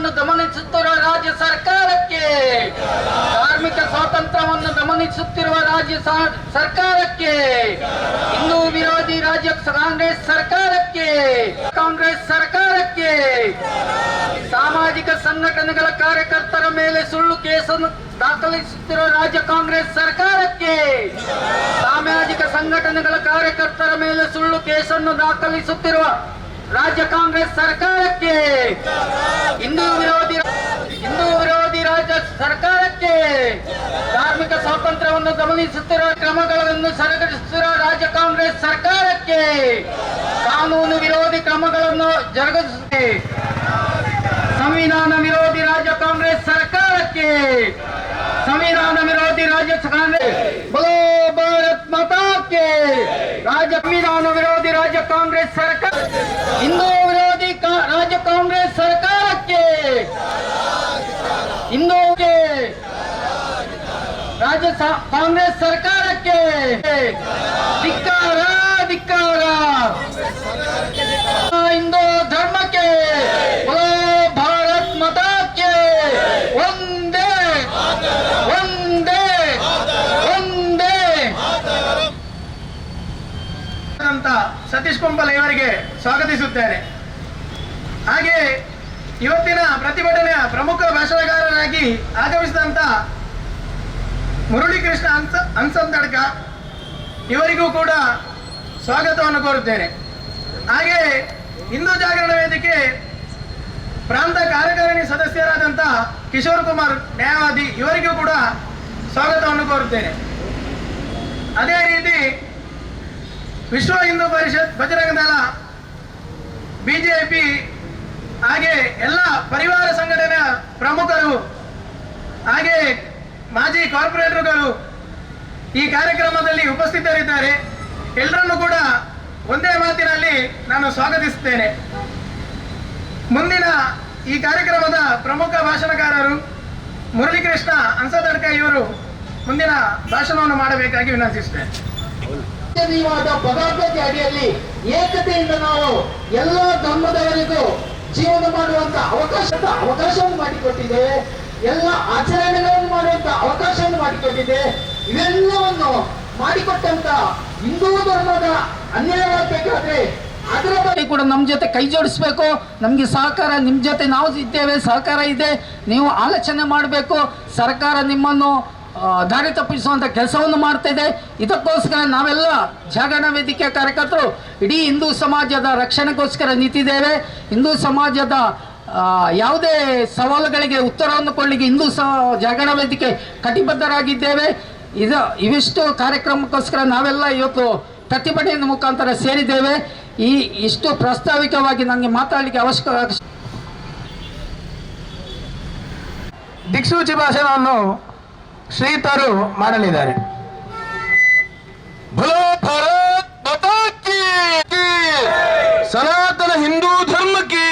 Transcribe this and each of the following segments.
ಸ್ವಾತಂತ್ರ್ಯವನ್ನು ದಮನಿಸುತ್ತಿರುವ ರಾಜ್ಯ ಸರ್ಕಾರಕ್ಕೆ ಧಾರ್ಮಿಕ ಸ್ವಾತಂತ್ರ್ಯವನ್ನು ದಮನಿಸುತ್ತಿರುವ ರಾಜ್ಯ ಸರ್ಕಾರಕ್ಕೆ, ಹಿಂದೂ ವಿರೋಧಿ ರಾಜ್ಯ ಕಾಂಗ್ರೆಸ್ ಸರ್ಕಾರಕ್ಕೆ ಕಾಂಗ್ರೆಸ್ ಸರ್ಕಾರಕ್ಕೆ, ಸಾಮಾಜಿಕ ಸಂಘಟನೆಗಳ ಕಾರ್ಯಕರ್ತರ ಮೇಲೆ ಸುಳ್ಳು ಕೇಸನ್ನು ದಾಖಲಿಸುತ್ತಿರುವ ರಾಜ್ಯ ಕಾಂಗ್ರೆಸ್ ಸರ್ಕಾರಕ್ಕೆ, ಸಾಮಾಜಿಕ ಸಂಘಟನೆಗಳ ಕಾರ್ಯಕರ್ತರ ಮೇಲೆ ಸುಳ್ಳು ಕೇಸನ್ನು ದಾಖಲಿಸುತ್ತಿರುವ ರಾಜ್ಯ ಕಾಂಗ್ರೆಸ್ ಸರ್ಕಾರಕ್ಕೆ. ಹಿಂದೂ ವಿರೋಧಿ ಹಿಂದೂ ವಿರೋಧಿ ರಾಜ್ಯ ಸರ್ಕಾರಕ್ಕೆ. ಧಾರ್ಮಿಕ ಸ್ವಾತಂತ್ರ್ಯವನ್ನು ಗಮನಿಸುತ್ತಿರುವ ಕ್ರಮಗಳನ್ನು ಸರಗಿಸುತ್ತಿರುವ ರಾಜ್ಯ ಕಾಂಗ್ರೆಸ್ ಸರ್ಕಾರಕ್ಕೆ. ಕಾನೂನು ವಿರೋಧಿ ಕ್ರಮಗಳನ್ನು ಜರುಗಿಸುತ್ತೆ ಸಂವಿಧಾನ ವಿರೋಧಿ ರಾಜ್ಯ ಕಾಂಗ್ರೆಸ್ ಸರ್ಕಾರಕ್ಕೆ. ಸಂವಿಧಾನ ವಿರೋಧಿ ರಾಜ್ಯ ಕಾಂಗ್ರೆಸ್ ಬಲೋ ಭಾರತ್ ಮಾತಾಕ್ಕೆ ರಾಜ್ಯ ಸಂವಿಧಾನ ವಿರೋಧಿ ರಾಜ್ಯ ಕಾಂಗ್ರೆಸ್ ಸರ್ಕಾರ ಹಿಂದೂ ವಿರೋಧಿ ಕಾ- ರಾಜ್ಯ ಕಾಂಗ್ರೆಸ್ ಸರ್ಕಾರಕ್ಕೆ ಹಿಂದೂಗೆ ರಾಜ್ಯ ಸ- ಕಾಂಗ್ರೆಸ್ ಸರ್ಕಾರಕ್ಕೆ ಧಿಕ್ಕಾರ ಧಿಕ್ಕಾರ ಹಿಂದೂ ಧರ್ಮಕ್ಕೆ ಬಲೋ ಭಾರತ್ ಮತಕ್ಕೆ ಒಂದೇ ಒಂದೇ ಒಂದೇ ಅಂತ ಸತೀಶ್ ಕುಂಬಲ್ ಇವರಿಗೆ ಸ್ವಾಗತಿಸುತ್ತೇನೆ. ಹಾಗೆ ಇವತ್ತಿನ ಪ್ರತಿಭಟನೆಯ ಪ್ರಮುಖ ಭಾಷಣಕಾರರಾಗಿ ಆಗಮಿಸಿದಂತ ಮುರಳೀಕೃಷ್ಣ ಹಂಸ ಹಂಸಂತಡ್ಕ ಇವರಿಗೂ ಕೂಡ ಸ್ವಾಗತವನ್ನು ಕೋರುತ್ತೇನೆ. ಹಾಗೆ ಹಿಂದೂ ಜಾಗರಣ ವೇದಿಕೆ ಪ್ರಾಂತ ಕಾರ್ಯಕಾರಿಣಿ ಸದಸ್ಯರಾದಂಥ ಕಿಶೋರ್ ಕುಮಾರ್ ನ್ಯಾಯವಾದಿ ಇವರಿಗೂ ಕೂಡ ಸ್ವಾಗತವನ್ನು ಕೋರುತ್ತೇನೆ. ಅದೇ ರೀತಿ ವಿಶ್ವ ಹಿಂದೂ ಪರಿಷತ್ ಬಜರಂಗ ದಳ, ಬಿಜೆಪಿ ಹಾಗೆ ಎಲ್ಲ ಪರಿವಾರ ಸಂಘಟನೆಯ ಪ್ರಮುಖರು, ಹಾಗೆ ಮಾಜಿ ಕಾರ್ಪೊರೇಟರ್ಗಳು ಈ ಕಾರ್ಯಕ್ರಮದಲ್ಲಿ ಉಪಸ್ಥಿತರಿದ್ದಾರೆ. ಎಲ್ಲರನ್ನು ಕೂಡ ಒಂದೇ ಮಾತಿನಲ್ಲಿ ನಾನು ಸ್ವಾಗತಿಸುತ್ತೇನೆ. ಮುಂದಿನ ಈ ಕಾರ್ಯಕ್ರಮದ ಪ್ರಮುಖ ಭಾಷಣಕಾರರು ಮುರಳೀಕೃಷ್ಣ ಹಂಸದಡ್ಕ ಇವರು ಮುಂದಿನ ಭಾಷಣವನ್ನು ಮಾಡಬೇಕಾಗಿ ವಿನಂತಿಸುತ್ತೇನೆ. ಪದಾರ್ಥಕ್ಕೆ ಅಡಿಯಲ್ಲಿ ಏಕತೆಯಿಂದ ನಾವು ಎಲ್ಲ ಧರ್ಮದವರಿಗೂ ಜೀವನ ಮಾಡುವಂತ ಅವಕಾಶ, ಅವಕಾಶವನ್ನು ಮಾಡಿಕೊಟ್ಟಿದೆ. ಎಲ್ಲ ಆಚರಣೆಗಳನ್ನು ಮಾಡುವಂತ ಅವಕಾಶವನ್ನು ಮಾಡಿಕೊಟ್ಟಿದೆ. ಇವೆಲ್ಲವನ್ನು ಮಾಡಿಕೊಟ್ಟಂತ ಹಿಂದೂ ಧರ್ಮದ ಅನ್ಯಾಯವಾಗಬೇಕಾದ್ರೆ ಅದರ ಬಗ್ಗೆ ಕೂಡ ನಮ್ಮ ಜೊತೆ ಕೈ ಜೋಡಿಸ್ಬೇಕು. ನಮಗೆ ಸಹಕಾರ, ನಿಮ್ಮ ಜೊತೆ ನಾವು ಇದ್ದೇವೆ, ಸಹಕಾರ ಇದೆ. ನೀವು ಆಲೋಚನೆ ಮಾಡಬೇಕು. ಸರ್ಕಾರ ನಿಮ್ಮನ್ನು ದಾರಿ ತಪ್ಪಿಸುವಂಥ ಕೆಲಸವನ್ನು ಮಾಡ್ತಾ ಇದೆ ಇದಕ್ಕೋಸ್ಕರ ನಾವೆಲ್ಲ ಜಾಗರಣ ವೇದಿಕೆ ಕಾರ್ಯಕರ್ತರು ಇಡೀ ಹಿಂದೂ ಸಮಾಜದ ರಕ್ಷಣೆಗೋಸ್ಕರ ನಿಂತಿದ್ದೇವೆ. ಹಿಂದೂ ಸಮಾಜದ ಯಾವುದೇ ಸವಾಲುಗಳಿಗೆ ಉತ್ತರವನ್ನು ಕೊಡಲಿಕ್ಕೆ ಹಿಂದೂ ಸ, ಜಾಗರಣ ವೇದಿಕೆ ಕಟಿಬದ್ಧರಾಗಿದ್ದೇವೆ. ಇದು, ಇವಿಷ್ಟು ಕಾರ್ಯಕ್ರಮಕ್ಕೋಸ್ಕರ ನಾವೆಲ್ಲ ಇವತ್ತು ಪ್ರತಿಭಟನೆಯ ಮುಖಾಂತರ ಸೇರಿದ್ದೇವೆ. ಈ, ಇಷ್ಟು ಪ್ರಾಸ್ತಾವಿಕವಾಗಿ ನನಗೆ ಮಾತಾಡಲಿಕ್ಕೆ ಅವಶ್ಯಕ ದಿಕ್ಸೂಚಿ ಭಾಷಣವನ್ನು ಶ್ರೀತರು ಮಾಡಲಿದ್ದಾರೆ. ಸನಾತನ ಹಿಂದೂ ಧರ್ಮಕ್ಕೆ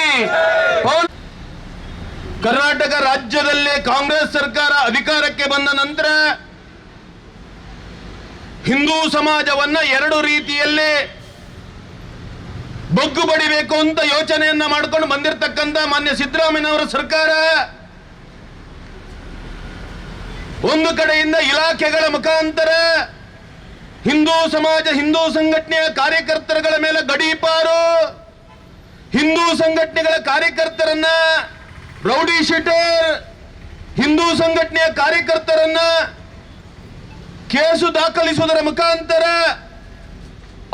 ಕರ್ನಾಟಕ ರಾಜ್ಯದಲ್ಲಿ ಕಾಂಗ್ರೆಸ್ ಸರ್ಕಾರ ಅಧಿಕಾರಕ್ಕೆ ಬಂದ ನಂತರ ಹಿಂದೂ ಸಮಾಜವನ್ನ ಎರಡು ರೀತಿಯಲ್ಲಿ ಬಗ್ಗು ಬಡಿಬೇಕು ಅಂತ ಯೋಚನೆಯನ್ನ ಮಾಡಿಕೊಂಡು ಬಂದಿರತಕ್ಕಂತ ಮಾನ್ಯ ಸಿದ್ದರಾಮಯ್ಯನವರ ಸರ್ಕಾರ ಒಂದು ಕಡೆಯಿಂದ ಇಲಾಖೆಗಳ ಮುಖಾಂತರ ಹಿಂದೂ ಸಮಾಜ, ಹಿಂದೂ ಸಂಘಟನೆಯ ಕಾರ್ಯಕರ್ತರುಗಳ ಮೇಲೆ ಗಡೀಪಾರು. ಹಿಂದೂ ಸಂಘಟನೆಗಳ ಕಾರ್ಯಕರ್ತರನ್ನ ರೌಡಿ ಶೀಟರ್, ಹಿಂದೂ ಸಂಘಟನೆಯ ಕಾರ್ಯಕರ್ತರನ್ನ ಕೇಸು ದಾಖಲಿಸುವುದರ ಮುಖಾಂತರ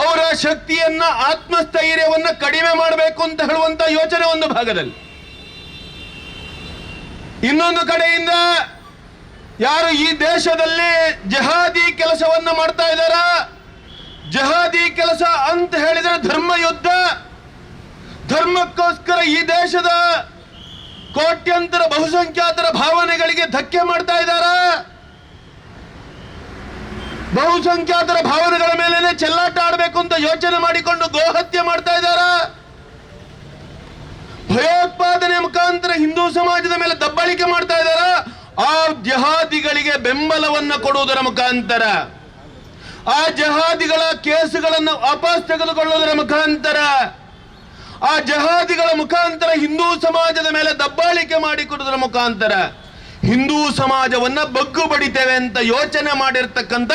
ಅವರ ಶಕ್ತಿಯನ್ನ, ಆತ್ಮಸ್ಥೈರ್ಯವನ್ನ ಕಡಿಮೆ ಮಾಡಬೇಕು ಅಂತ ಹೇಳುವಂತ ಯೋಚನೆ ಒಂದು ಭಾಗದಲ್ಲಿ. ಇನ್ನೊಂದು ಕಡೆಯಿಂದ ಯಾರು ಈ ದೇಶದಲ್ಲಿ ಜಹಾದಿ ಕೆಲಸವನ್ನ ಮಾಡ್ತಾ ಇದ್ದಾರ? ಜಹಾದಿ ಕೆಲಸ ಅಂತ ಹೇಳಿದ್ರೆ ಧರ್ಮ ಯುದ್ಧ. ಧರ್ಮಕ್ಕೋಸ್ಕರ ಈ ದೇಶದ ಕೋಟ್ಯಂತರ ಬಹುಸಂಖ್ಯಾತರ ಭಾವನೆಗಳಿಗೆ ಧಕ್ಕೆ ಮಾಡ್ತಾ ಇದ್ದಾರ? ಬಹುಸಂಖ್ಯಾತರ ಭಾವನೆಗಳ ಮೇಲೆನೆ ಚೆಲ್ಲಾಟ ಆಡಬೇಕು ಅಂತ ಯೋಚನೆ ಮಾಡಿಕೊಂಡು ಗೋಹತ್ಯೆ ಮಾಡ್ತಾ ಇದ್ದಾರ? ಭಯೋತ್ಪಾದನೆ ಮುಖಾಂತರ ಹಿಂದೂ ಸಮಾಜದ ಮೇಲೆ ದಬ್ಬಾಳಿಕೆ ಮಾಡ್ತಾ ಇದ್ದಾರ? ಆ ಜಹಾದಿಗಳಿಗೆ ಬೆಂಬಲವನ್ನ ಕೊಡುವುದರ ಮುಖಾಂತರ, ಆ ಜಹಾದಿಗಳ ಕೇಸುಗಳನ್ನು ವಾಪಸ್ ತೆಗೆದುಕೊಳ್ಳುವುದರ ಮುಖಾಂತರ, ಆ ಜಹಾದಿಗಳ ಮುಖಾಂತರ ಹಿಂದೂ ಸಮಾಜದ ಮೇಲೆ ದಬ್ಬಾಳಿಕೆ ಮಾಡಿಕೊಡುವುದರ ಮುಖಾಂತರ ಹಿಂದೂ ಸಮಾಜವನ್ನ ಬಗ್ಗು ಬಡಿತೇವೆ ಅಂತ ಯೋಚನೆ ಮಾಡಿರ್ತಕ್ಕಂಥ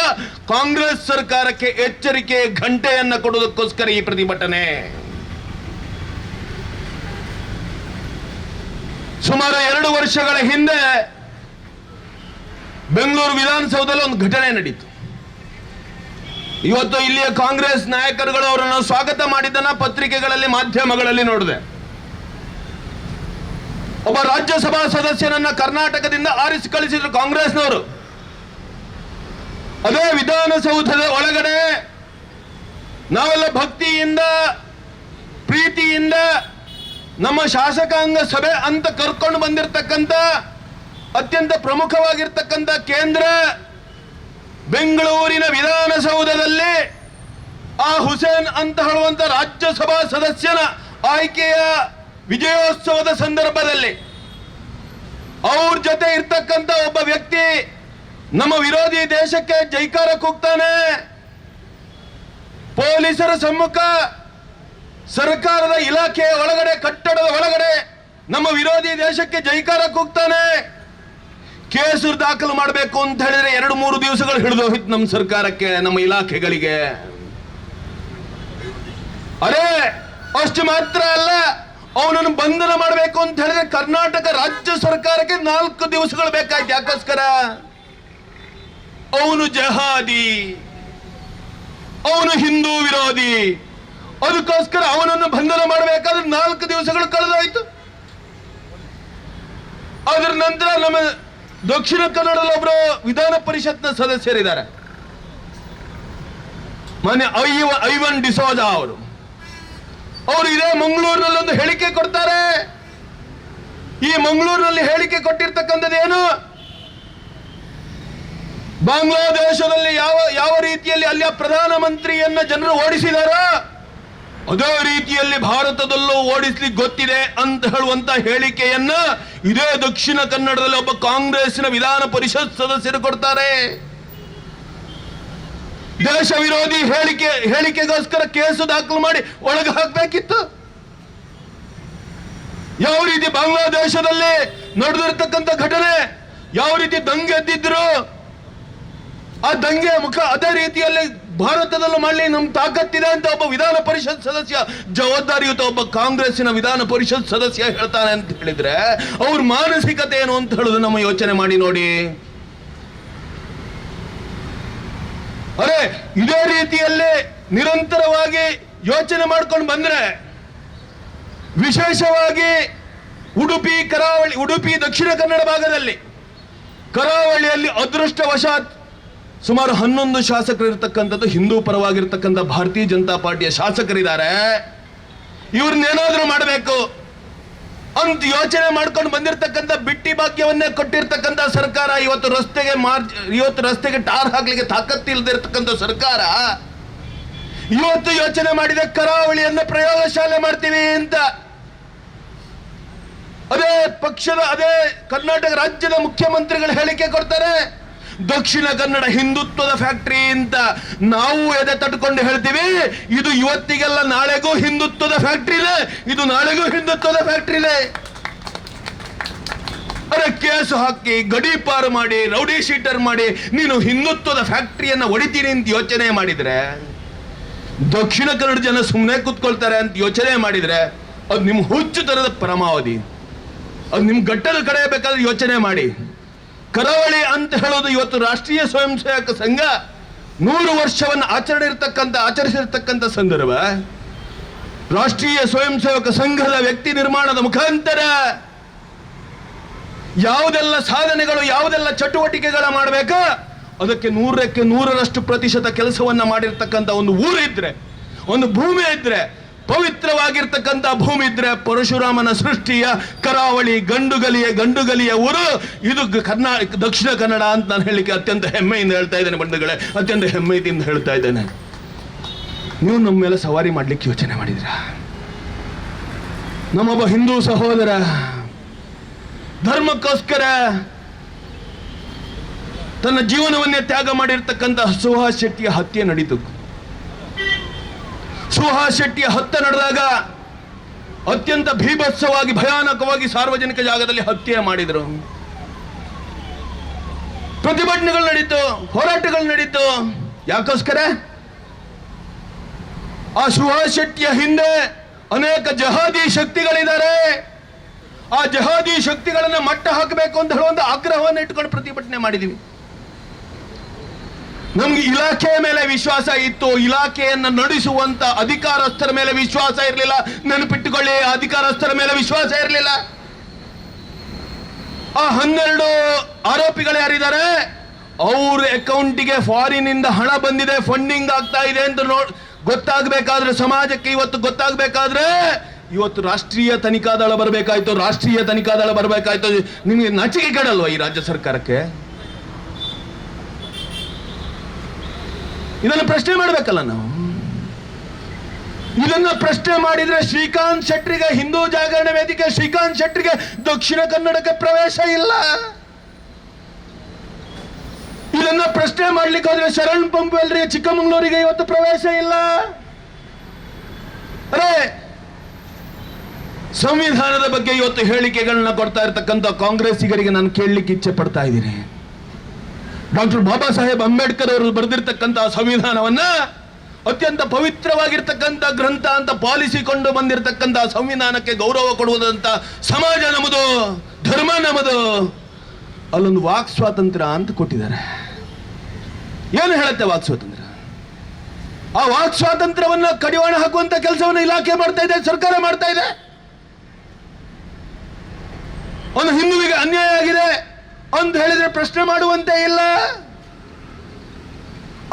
ಕಾಂಗ್ರೆಸ್ ಸರ್ಕಾರಕ್ಕೆ ಎಚ್ಚರಿಕೆ, ಘಂಟೆಯನ್ನು ಕೊಡುವುದಕ್ಕೋಸ್ಕರ ಈ ಪ್ರತಿಭಟನೆ. ಸುಮಾರು ಎರಡು ವರ್ಷಗಳ ಹಿಂದೆ ಬೆಂಗಳೂರು ವಿಧಾನಸೌಧದಲ್ಲಿ ಒಂದು ಘಟನೆ ನಡೀತು. ಇವತ್ತು ಇಲ್ಲಿಯ ಕಾಂಗ್ರೆಸ್ ನಾಯಕರುಗಳು ಅವರನ್ನು ಸ್ವಾಗತ ಮಾಡಿದ್ದನ್ನ ಪತ್ರಿಕೆಗಳಲ್ಲಿ, ಮಾಧ್ಯಮಗಳಲ್ಲಿ ನೋಡಿದೆ. ಒಬ್ಬ ರಾಜ್ಯಸಭಾ ಸದಸ್ಯನನ್ನ ಕರ್ನಾಟಕದಿಂದ ಆರಿಸಿ ಕಳಿಸಿದ್ರು ಕಾಂಗ್ರೆಸ್ನವರು. ಅದೇ ವಿಧಾನಸೌಧದ ಒಳಗಡೆ ನಾವೆಲ್ಲ ಭಕ್ತಿಯಿಂದ, ಪ್ರೀತಿಯಿಂದ ನಮ್ಮ ಶಾಸಕಾಂಗ ಸಭೆ ಅಂತ ಕರ್ಕೊಂಡು ಬಂದಿರತಕ್ಕಂತ ಅತ್ಯಂತ ಪ್ರಮುಖವಾಗಿರ್ತಕ್ಕಂಥ ಕೇಂದ್ರ ಬೆಂಗಳೂರಿನ ವಿಧಾನಸೌಧದಲ್ಲಿ ಆ ಹುಸೇನ್ ಅಂತ ಹೇಳುವಂತ ರಾಜ್ಯಸಭಾ ಸದಸ್ಯನ ಆಯ್ಕೆಯ ವಿಜಯೋತ್ಸವದ ಸಂದರ್ಭದಲ್ಲಿ ಅವ್ರ ಜೊತೆ ಇರ್ತಕ್ಕಂಥ ಒಬ್ಬ ವ್ಯಕ್ತಿ ನಮ್ಮ ವಿರೋಧಿ ದೇಶಕ್ಕೆ ಜೈಕಾರ ಕೂಗ್ತಾನೆ ಪೊಲೀಸರ ಸಮ್ಮುಖ ಸರ್ಕಾರದ ಇಲಾಖೆಯ ಒಳಗಡೆ, ಕಟ್ಟಡದ ಒಳಗಡೆ ನಮ್ಮ ವಿರೋಧಿ ದೇಶಕ್ಕೆ ಜೈಕಾರ ಕೂಗ್ತಾನೆ ಕೇಸು ದಾಖಲು ಮಾಡಬೇಕು ಅಂತ ಹೇಳಿದ್ರೆ ಎರಡು ಮೂರು ದಿವಸಗಳು ಹಿಡಿದು ಹೋಯ್ತು ನಮ್ಮ ಸರ್ಕಾರಕ್ಕೆ, ನಮ್ಮ ಇಲಾಖೆಗಳಿಗೆ. ಅರೆ, ಅಷ್ಟು ಮಾತ್ರ ಅಲ್ಲ, ಅವನನ್ನು ಬಂಧನ ಮಾಡಬೇಕು ಅಂತ ಹೇಳಿದ್ರೆ ಕರ್ನಾಟಕ ರಾಜ್ಯ ಸರ್ಕಾರಕ್ಕೆ ನಾಲ್ಕು ದಿವಸಗಳು ಬೇಕಾಯ್ತು ಯಾಕೋಸ್ಕರ? ಅವನು ಜಹಾದಿ, ಅವನು ಹಿಂದೂ ವಿರೋಧಿ. ಅದಕ್ಕೋಸ್ಕರ ಅವನನ್ನು ಬಂಧನ ಮಾಡಬೇಕಾದ್ರೆ ನಾಲ್ಕು ದಿವಸಗಳು ಕಳೆದೋಯ್ತು. ಅದರ ನಂತರ ನಮ್ಮ ದಕ್ಷಿಣ ಕನ್ನಡದಲ್ಲಿ ಒಬ್ಬರು ವಿಧಾನ ಪರಿಷತ್ನ ಸದಸ್ಯರಿದ್ದಾರೆ. ಮನೆ ಐವ, ಐವನ್ ಡಿಸೋಜಾ ಅವರು. ಅವರು ಇದೇ ಮಂಗಳೂರಿನಲ್ಲಿ ಒಂದು ಹೇಳಿಕೆ ಕೊಡ್ತಾರೆ. ಈ ಮಂಗಳೂರಿನಲ್ಲಿ ಹೇಳಿಕೆ ಏನು? ಬಾಂಗ್ಲಾದೇಶದಲ್ಲಿ ಯಾವ ಯಾವ ರೀತಿಯಲ್ಲಿ ಅಲ್ಲಿಯ ಪ್ರಧಾನಮಂತ್ರಿಯನ್ನ ಜನರು ಓಡಿಸಿದಾರೋ ಅದೇ ರೀತಿಯಲ್ಲಿ ಭಾರತದಲ್ಲೂ ಓಡಿಸ್ಲಿಕ್ಕೆ ಗೊತ್ತಿದೆ ಅಂತ ಹೇಳುವಂತ ಹೇಳಿಕೆಯನ್ನ ಇದೇ ದಕ್ಷಿಣ ಕನ್ನಡದಲ್ಲಿ ಒಬ್ಬ ಕಾಂಗ್ರೆಸ್ನ ವಿಧಾನ ಪರಿಷತ್ ಸದಸ್ಯರು ಕೊಡ್ತಾರೆ. ದೇಶ ವಿರೋಧಿ ಹೇಳಿಕೆ, ಹೇಳಿಕೆಗೋಸ್ಕರ ಕೇಸು ದಾಖಲು ಮಾಡಿ ಒಳಗೆ ಹಾಕಬೇಕಿತ್ತು. ಯಾವ ರೀತಿ ಬಾಂಗ್ಲಾದೇಶದಲ್ಲಿ ನಡೆದಿರ್ತಕ್ಕಂಥ ಘಟನೆ, ಯಾವ ರೀತಿ ದಂಗೆ ಎದ್ದಿದ್ರು, ಆ ದಂಗೆ ಮುಖ ಅದೇ ರೀತಿಯಲ್ಲಿ ಭಾರತದಲ್ಲೂ ಮಾಡಲಿ, ನಮ್ ತಾಕತ್ತಿದೆ ಅಂತ ಒಬ್ಬ ವಿಧಾನ ಪರಿಷತ್ ಸದಸ್ಯ ಜವಾಬ್ದಾರಿಯುತ ಒಬ್ಬ ಕಾಂಗ್ರೆಸ್ಸಿನ ವಿಧಾನ ಪರಿಷತ್ ಸದಸ್ಯ ಹೇಳ್ತಾನೆ ಅಂತ ಹೇಳಿದ್ರೆ, ಅವ್ರ ಮಾನಸಿಕತೆ ಏನು ಅಂತ ಹೇಳುದು ನಮ್ಮ ಯೋಚನೆ ಮಾಡಿ ನೋಡಿ. ಅರೆ, ಇದೇ ರೀತಿಯಲ್ಲಿ ನಿರಂತರವಾಗಿ ಯೋಚನೆ ಮಾಡ್ಕೊಂಡು ಬಂದ್ರೆ, ವಿಶೇಷವಾಗಿ ಉಡುಪಿ ಕರಾವಳಿ, ಉಡುಪಿ ದಕ್ಷಿಣ ಕನ್ನಡ ಭಾಗದಲ್ಲಿ ಕರಾವಳಿಯಲ್ಲಿ ಅದೃಷ್ಟವಶಾತ್ ಸುಮಾರು ಹನ್ನೊಂದು ಶಾಸಕರು ಇರ್ತಕ್ಕಂಥದ್ದು ಹಿಂದೂ ಪರವಾಗಿರ್ತಕ್ಕಂಥ ಭಾರತೀಯ ಜನತಾ ಪಾರ್ಟಿಯ ಶಾಸಕರಿದ್ದಾರೆ. ಇವ್ರನ್ನೇನಾದ್ರೂ ಮಾಡಬೇಕು? ಅಂತ ಯೋಚನೆ ಮಾಡ್ಕೊಂಡು ಬಂದಿರತಕ್ಕಂಥ ಬಿಟ್ಟಿ ಭಾಗ್ಯವನ್ನೇ ಕೊಟ್ಟಿರ್ತಕ್ಕಂಥ ಸರ್ಕಾರ ಇವತ್ತು ರಸ್ತೆಗೆ ಮಾರ್ಚ್ ಇವತ್ತು ರಸ್ತೆಗೆ ಟಾರ್ ಹಾಕ್ಲಿಕ್ಕೆ ತಾಕತ್ತಿಲ್ದಿರ್ತಕ್ಕಂಥ ಸರ್ಕಾರ, ಇವತ್ತು ಯೋಚನೆ ಮಾಡಿದ ಕರಾವಳಿಯನ್ನ ಪ್ರಯೋಗಶಾಲೆ ಮಾಡ್ತೀವಿ ಅಂತ. ಅದೇ ಪಕ್ಷದ, ಅದೇ ಕರ್ನಾಟಕ ರಾಜ್ಯದ ಮುಖ್ಯಮಂತ್ರಿಗಳು ಹೇಳಿಕೆ ಕೊಡ್ತಾರೆ. ದಕ್ಷಿಣ ಕನ್ನಡ ಹಿಂದುತ್ವದ ಫ್ಯಾಕ್ಟರಿ ಅಂತ ನಾವು ಎದೆ ತಟ್ಕೊಂಡು ಹೇಳ್ತೀವಿ. ಇದು ಇವತ್ತಿಗೆಲ್ಲ ನಾಳೆಗೂ ಹಿಂದುತ್ವದ ಫ್ಯಾಕ್ಟ್ರಿನೇ ಇದು ನಾಳೆಗೂ ಹಿಂದುತ್ವದ ಫ್ಯಾಕ್ಟ್ರಿನೇ ಅರೆ ಕೇಸು ಹಾಕಿ ಗಡೀಪಾರು ಮಾಡಿ, ರೌಡಿ ಶೀಟರ್ ಮಾಡಿ, ನೀನು ಹಿಂದುತ್ವದ ಫ್ಯಾಕ್ಟ್ರಿಯನ್ನು ಹೊಡಿತೀನಿ ಅಂತ ಯೋಚನೆ ಮಾಡಿದ್ರೆ, ದಕ್ಷಿಣ ಕನ್ನಡ ಜನ ಸುಮ್ಮನೆ ಕೂತ್ಕೊಳ್ತಾರೆ ಅಂತ ಯೋಚನೆ ಮಾಡಿದ್ರೆ, ಅದು ನಿಮ್ಮ ಹುಚ್ಚು ತರದ ಪರಮಾವಧಿ. ಅದು ನಿಮ್ಮ ಗಟ್ಟಲು ಕಡೆಯಬೇಕಾದ್ರೆ ಯೋಚನೆ ಮಾಡಿ. ಕರಾವಳಿ ಅಂತ ಹೇಳೋದು ಇವತ್ತು ರಾಷ್ಟ್ರೀಯ ಸ್ವಯಂ ಸೇವಕ ಸಂಘ ನೂರು ವರ್ಷವನ್ನು ಆಚರಣೆ ಇರತಕ್ಕಂಥ ಆಚರಿಸಿರ್ತಕ್ಕಂಥ ಸಂದರ್ಭ. ರಾಷ್ಟ್ರೀಯ ಸ್ವಯಂ ಸೇವಕ ಸಂಘದ ವ್ಯಕ್ತಿ ನಿರ್ಮಾಣದ ಮುಖಾಂತರ ಯಾವುದೆಲ್ಲ ಸಾಧನೆಗಳು, ಯಾವುದೆಲ್ಲ ಚಟುವಟಿಕೆಗಳ ಮಾಡಬೇಕ? ಅದಕ್ಕೆ ನೂರಕ್ಕೆ ನೂರರಷ್ಟು ಪ್ರತಿಶತ ಕೆಲಸವನ್ನ ಮಾಡಿರ್ತಕ್ಕಂಥ ಒಂದು ಊರು ಇದ್ರೆ ಒಂದು ಭೂಮಿ ಇದ್ರೆ ಪವಿತ್ರವಾಗಿರ್ತಕ್ಕಂಥ ಭೂಮಿ ಇದ್ರೆ ಪರಶುರಾಮನ ಸೃಷ್ಟಿಯ ಕರಾವಳಿ ಗಂಡುಗಲಿಯ ಗಂಡುಗಲಿಯ ಊರು. ಇದು ಕರ್ನಾಟಕ ಕರ್ನಾ ದಕ್ಷಿಣ ಕನ್ನಡ ಅಂತ ನಾನು ಹೇಳಲಿಕ್ಕೆ ಅತ್ಯಂತ ಹೆಮ್ಮೆಯಿಂದ ಹೇಳ್ತಾ ಇದ್ದೇನೆ ಬಂಧುಗಳೇ, ಅತ್ಯಂತ ಹೆಮ್ಮೆಯಿಂದ ಹೇಳ್ತಾ ಇದ್ದೇನೆ. ನೀವು ನಮ್ಮ ಮೇಲೆ ಸವಾರಿ ಮಾಡ್ಲಿಕ್ಕೆ ಯೋಚನೆ ಮಾಡಿದ್ರ? ನಮ್ಮೊಬ್ಬ ಹಿಂದೂ ಸಹೋದರ, ಧರ್ಮಕ್ಕೋಸ್ಕರ ತನ್ನ ಜೀವನವನ್ನೇ ತ್ಯಾಗ ಮಾಡಿರ್ತಕ್ಕಂಥ ಸುಹಾಸ್ ಶೆಟ್ಟಿಯ ಹತ್ಯೆ ನಡೀತು. ಸುಹಾಸ್ ಶೆಟ್ಟಿಯ ಹತ್ಯೆ ನಡೆದಾಗ ಅತ್ಯಂತ ಭೀಭತ್ಸವಾಗಿ, ಭಯಾನಕವಾಗಿ ಸಾರ್ವಜನಿಕ ಜಾಗದಲ್ಲಿ ಹತ್ಯೆ ಮಾಡಿದರು. ಪ್ರತಿಭಟನೆಗಳು ನಡೀತು, ಹೋರಾಟಗಳು ನಡೀತು. ಯಾಕೋಸ್ಕರ? ಆ ಸುಹಾಸ್ ಶೆಟ್ಟಿಯ ಹಿಂದೆ ಅನೇಕ ಜಹಾದಿ ಶಕ್ತಿಗಳಿದ್ದಾರೆ. ಆ ಜಹಾದಿ ಶಕ್ತಿಗಳನ್ನ ಮಟ್ಟ ಹಾಕಬೇಕು ಅಂತ ಹೇಳುವಂತ ಆಗ್ರಹವನ್ನು ಇಟ್ಕೊಂಡು ಪ್ರತಿಭಟನೆ ಮಾಡಿದೀವಿ. ನಮ್ಗೆ ಇಲಾಖೆಯ ಮೇಲೆ ವಿಶ್ವಾಸ ಇತ್ತು. ಇಲಾಖೆಯನ್ನು ನಡೆಸುವಂತ ಅಧಿಕಾರಸ್ಥರ ಮೇಲೆ ವಿಶ್ವಾಸ ಇರಲಿಲ್ಲ. ನೆನಪಿಟ್ಟುಕೊಳ್ಳಿ, ಅಧಿಕಾರಸ್ಥರ ಮೇಲೆ ವಿಶ್ವಾಸ ಇರಲಿಲ್ಲ. ಆ ಹನ್ನೆರಡು ಆರೋಪಿಗಳು ಯಾರಿದ್ದಾರೆ? ಅವ್ರ ಅಕೌಂಟಿಗೆ ಫಾರಿನ್ ಇಂದ ಹಣ ಬಂದಿದೆ, ಫಂಡಿಂಗ್ ಆಗ್ತಾ ಇದೆ ಅಂತ ನೋಡ್ ಗೊತ್ತಾಗಬೇಕಾದ್ರೆ, ಸಮಾಜಕ್ಕೆ ಇವತ್ತು ಗೊತ್ತಾಗಬೇಕಾದ್ರೆ, ಇವತ್ತು ರಾಷ್ಟ್ರೀಯ ತನಿಖಾ ದಳ ಬರಬೇಕಾಯ್ತು, ರಾಷ್ಟ್ರೀಯ ತನಿಖಾ ದಳ ಬರಬೇಕಾಯ್ತು. ನಿಮಗೆ ನಾಚಿಕೆ ಕೇಳಲ್ವ ಈ ರಾಜ್ಯ ಸರ್ಕಾರಕ್ಕೆ? ಇದನ್ನು ಪ್ರಶ್ನೆ ಮಾಡಬೇಕಲ್ಲ ನಾವು? ಇದನ್ನ ಪ್ರಶ್ನೆ ಮಾಡಿದ್ರೆ ಶ್ರೀಕಾಂತ್ ಶೆಟ್ರಿಗೆ ಹಿಂದೂ ಜಾಗರಣ ವೇದಿಕೆ, ಶ್ರೀಕಾಂತ್ ಶೆಟ್ರಿಗೆ ದಕ್ಷಿಣ ಕನ್ನಡಕ್ಕೆ ಪ್ರವೇಶ ಇಲ್ಲ. ಇದನ್ನ ಪ್ರಶ್ನೆ ಮಾಡ್ಲಿಕ್ಕೆ ಹೋದ್ರೆ ಶರಣ್ ಪಂಪಲ್ರಿಗೆ ಚಿಕ್ಕಮಂಗ್ಳೂರಿಗೆ ಇವತ್ತು ಪ್ರವೇಶ ಇಲ್ಲ. ಅರೇ, ಸಂವಿಧಾನದ ಬಗ್ಗೆ ಇವತ್ತು ಹೇಳಿಕೆಗಳನ್ನ ಕೊಡ್ತಾ ಇರ್ತಕ್ಕಂಥ ಕಾಂಗ್ರೆಸ್ಸಿಗರಿಗೆ ನಾನು ಕೇಳಲಿಕ್ಕೆ ಇಚ್ಛೆ ಪಡ್ತಾ ಇದ್ದೀನಿ. ಡಾಕ್ಟರ್ ಬಾಬಾ ಸಾಹೇಬ್ ಅಂಬೇಡ್ಕರ್ ಅವರು ಬರೆದಿರ್ತಕ್ಕಂಥ ಸಂವಿಧಾನವನ್ನ ಅತ್ಯಂತ ಪವಿತ್ರವಾಗಿರ್ತಕ್ಕಂಥ ಗ್ರಂಥ ಅಂತ ಪಾಲಿಸಿಕೊಂಡು ಬಂದಿರತಕ್ಕಂಥ ಸಂವಿಧಾನಕ್ಕೆ ಗೌರವ ಕೊಡುವುದಂತ ಸಮಾಜ ನಮ್ಮದು ಧರ್ಮ ನಮ್ಮದು ಅಲ್ಲೊಂದು ವಾಕ್ ಸ್ವಾತಂತ್ರ್ಯ ಅಂತ ಕೊಟ್ಟಿದ್ದಾರೆ. ಏನು ಹೇಳುತ್ತೆ ವಾಕ್ ಸ್ವಾತಂತ್ರ್ಯ? ಆ ವಾಕ್ ಸ್ವಾತಂತ್ರ್ಯವನ್ನ ಕಡಿವಾಣ ಹಾಕುವಂತ ಕೆಲಸವನ್ನು ಇಲಾಖೆ ಮಾಡ್ತಾ ಇದೆ, ಸರ್ಕಾರ ಮಾಡ್ತಾ ಇದೆ. ಒಂದು ಹಿಂದುವಿಗೆ ಅನ್ಯಾಯ ಆಗಿದೆ. ಅಂತ ಹೇಳಿದ್ರೆ ಪ್ರಶ್ನೆ ಮಾಡುವಂತೆ ಇಲ್ಲ.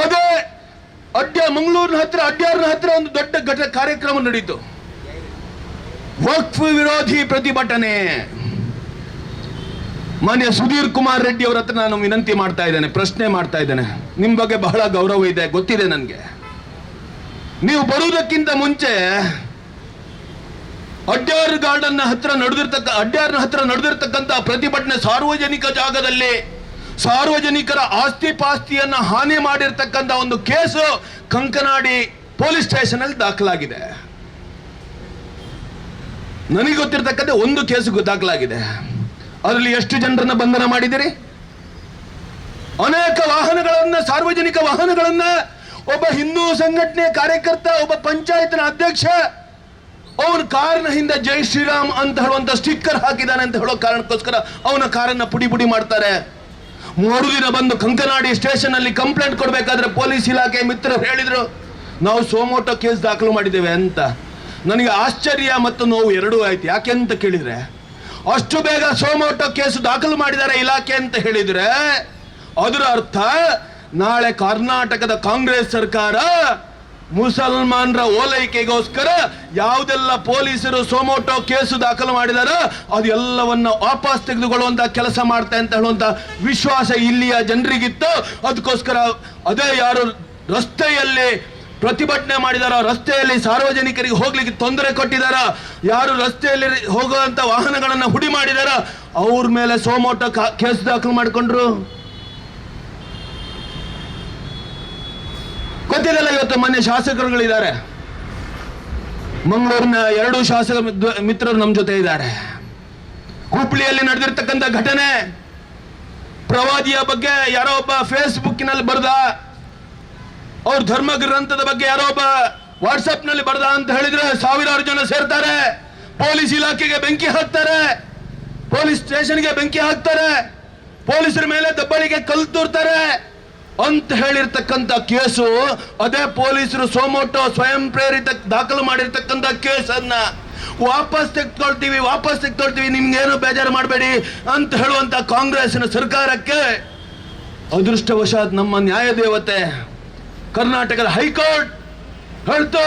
ಅದೇ ಅಡ್ಡ ಮಂಗಳೂರಿನ ಹತ್ರ, ಅಡ್ಯಾರ್ನ ಹತ್ರ ಒಂದು ದೊಡ್ಡ ಘಟ ಕಾರ್ಯಕ್ರಮ ನಡೀತು. ವಕ್ಫ್ ವಿರೋಧಿ ಪ್ರತಿಭಟನೆ. ಮಾನ್ಯ ಸುಧೀರ್ ಕುಮಾರ್ ರೆಡ್ಡಿ ಅವರ ಹತ್ರ ನಾನು ವಿನಂತಿ ಮಾಡ್ತಾ ಇದ್ದೇನೆ, ಪ್ರಶ್ನೆ ಮಾಡ್ತಾ ಇದ್ದೇನೆ. ನಿಮ್ ಬಗ್ಗೆ ಬಹಳ ಗೌರವ ಇದೆ, ಗೊತ್ತಿದೆ ನನಗೆ. ನೀವು ಬರುವುದಕ್ಕಿಂತ ಮುಂಚೆ ಅಡ್ಯಾರ್ ಗಾರ್ಡನ್ ಹತ್ರ ನಡೆದಿರ್ತಕ್ಕ ಅಡ್ಯಾರ್ನ ಹತ್ರ ನಡೆದಿರ್ತಕ್ಕಂಥ ಪ್ರತಿಭಟನೆ ಸಾರ್ವಜನಿಕ ಜಾಗದಲ್ಲಿ ಸಾರ್ವಜನಿಕರ ಆಸ್ತಿ ಪಾಸ್ತಿಯನ್ನ ಹಾನಿ ಮಾಡಿರ್ತಕ್ಕಂಥ ಒಂದು ಕೇಸು ಕಂಕನಾಡಿ ಪೊಲೀಸ್ ಸ್ಟೇಷನ್ ಅಲ್ಲಿ ದಾಖಲಾಗಿದೆ. ನನಗೆ ಗೊತ್ತಿರ್ತಕ್ಕಂಥ ಒಂದು ಕೇಸು ದಾಖಲಾಗಿದೆ. ಅದರಲ್ಲಿ ಎಷ್ಟು ಜನರನ್ನ ಬಂಧನ ಮಾಡಿದಿರಿ ಅನೇಕ ವಾಹನಗಳನ್ನ, ಸಾರ್ವಜನಿಕ ವಾಹನಗಳನ್ನ, ಒಬ್ಬ ಹಿಂದೂ ಸಂಘಟನೆ ಕಾರ್ಯಕರ್ತ, ಒಬ್ಬ ಪಂಚಾಯತ್ನ ಅಧ್ಯಕ್ಷ ಅವನ ಕಾರಿನ ಹಿಂದೆ ಜೈ ಶ್ರೀರಾಮ್ ಅಂತ ಹೇಳುವಂತ ಸ್ಟಿಕ್ಕರ್ ಹಾಕಿದ್ದಾನೆ ಅಂತ ಹೇಳೋ ಕಾರಣಕ್ಕೋಸ್ಕರ ಅವನ ಕಾರನ್ನ ಪುಡಿ ಪುಡಿ ಮಾಡ್ತಾರೆ. ಮರುದಿನ ಬಂದು ಕಂಕನಾಡಿ ಸ್ಟೇಷನ್ ಅಲ್ಲಿ ಕಂಪ್ಲೇಂಟ್ ಕೊಡಬೇಕಾದ್ರೆ ಪೊಲೀಸ್ ಇಲಾಖೆ ಮಿತ್ರರು ಹೇಳಿದ್ರು, ನಾವು ಸೋಮೋಟೋ ಕೇಸ್ ದಾಖಲು ಮಾಡಿದ್ದೇವೆ ಅಂತ. ನನಗೆ ಆಶ್ಚರ್ಯ ಮತ್ತು ನೋವು ಎರಡೂ ಆಯ್ತು. ಯಾಕೆ ಅಂತ ಕೇಳಿದ್ರೆ, ಅಷ್ಟು ಬೇಗ ಸೋಮೋಟೋ ಕೇಸ್ ದಾಖಲು ಮಾಡಿದ್ದಾರೆ ಇಲಾಖೆ ಅಂತ ಹೇಳಿದ್ರೆ ಅದರ ಅರ್ಥ ನಾಳೆ ಕರ್ನಾಟಕದ ಕಾಂಗ್ರೆಸ್ ಸರ್ಕಾರ ಮುಸಲ್ಮಾನರ ಓಲೈಕೆಗೋಸ್ಕರ ಯಾವುದೆಲ್ಲ ಪೊಲೀಸರು ಸೋಮೋಟೋ ಕೇಸು ದಾಖಲು ಮಾಡಿದಾರೋ ಅದೆಲ್ಲವನ್ನ ವಾಪಸ್ ತೆಗೆದುಕೊಳ್ಳುವಂತ ಕೆಲಸ ಮಾಡ್ತಾ ಅಂತ ಹೇಳುವಂತ ವಿಶ್ವಾಸ ಇಲ್ಲಿಯ ಜನರಿಗಿತ್ತು. ಅದಕ್ಕೋಸ್ಕರ ಅದೇ ಯಾರು ರಸ್ತೆಯಲ್ಲಿ ಪ್ರತಿಭಟನೆ ಮಾಡಿದಾರ, ರಸ್ತೆಯಲ್ಲಿ ಸಾರ್ವಜನಿಕರಿಗೆ ಹೋಗ್ಲಿಕ್ಕೆ ತೊಂದರೆ ಕೊಟ್ಟಿದಾರ, ಯಾರು ರಸ್ತೆಯಲ್ಲಿ ಹೋಗುವಂತ ವಾಹನಗಳನ್ನ ಹುಡಿ ಮಾಡಿದಾರ, ಅವ್ರ ಮೇಲೆ ಸೋಮೋಟ ಕೇಸು ಕೇಸ್ ದಾಖಲು ಮಾಡಿಕೊಂಡ್ರು. ಗೊತ್ತಿರಲ್ಲ ಇವತ್ತು ಮೊನ್ನೆ ಶಾಸಕರುಗಳಿದ್ದಾರೆ. ಮಂಗಳೂರಿನ ಎರಡು ಶಾಸಕ ಮಿತ್ರ- ಮಿತ್ರರು ನಮ್ಮ ಜೊತೆ ಇದ್ದಾರೆ. ಹುಬ್ಳಿಯಲ್ಲಿ ನಡೆದಿರ್ತಕ್ಕಂಥ ಘಟನೆ ಪ್ರವಾದಿಯ ಬಗ್ಗೆ ಯಾರೋ ಒಬ್ಬ ಫೇಸ್ಬುಕ್ನಲ್ಲಿ ಬರೆದ, ಅವ್ರ ಧರ್ಮ ಗ್ರಂಥದ ಬಗ್ಗೆ ಯಾರೋ ಒಬ್ಬ ವಾಟ್ಸಪ್ನಲ್ಲಿ ಬರೆದ ಅಂತ ಹೇಳಿದ್ರೆ ಸಾವಿರಾರು ಜನ ಸೇರ್ತಾರೆ. ಪೊಲೀಸ್ ಇಲಾಖೆಗೆ ಬೆಂಕಿ ಹಾಕ್ತಾರೆ. ಪೊಲೀಸ್ ಸ್ಟೇಷನ್ಗೆ ಬೆಂಕಿ ಹಾಕ್ತಾರೆ. ಪೊಲೀಸರ ಮೇಲೆ ದಬ್ಬಳಿಗೆ ಕಲ್ಲು ತೂರ್ತಾರೆ. ಅಂತ ಹೇಳಿರ್ತಕ್ಕಂಥ ಕೇಸು, ಅದೇ ಪೊಲೀಸರು ಸೋಮೋಟೋ ಸ್ವಯಂ ಪ್ರೇರಿತ ದಾಖಲು ಮಾಡಿರ್ತಕ್ಕಂಥ ಕೇಸನ್ನ ವಾಪಸ್ ತೆಗೆದುಕೊಳ್ತೀವಿ ವಾಪಸ್ ತೆಗೆದುಕೊಳ್ತೀವಿ, ನಿಮ್ಗೇನು ಬೇಜಾರು ಮಾಡಬೇಡಿ ಅಂತ ಹೇಳುವಂತ ಕಾಂಗ್ರೆಸ್ನ ಸರ್ಕಾರಕ್ಕೆ ಅದೃಷ್ಟವಶಾತ್ ನಮ್ಮ ನ್ಯಾಯ ದೇವತೆ ಕರ್ನಾಟಕದ ಹೈಕೋರ್ಟ್ ಹೇಳ್ತು,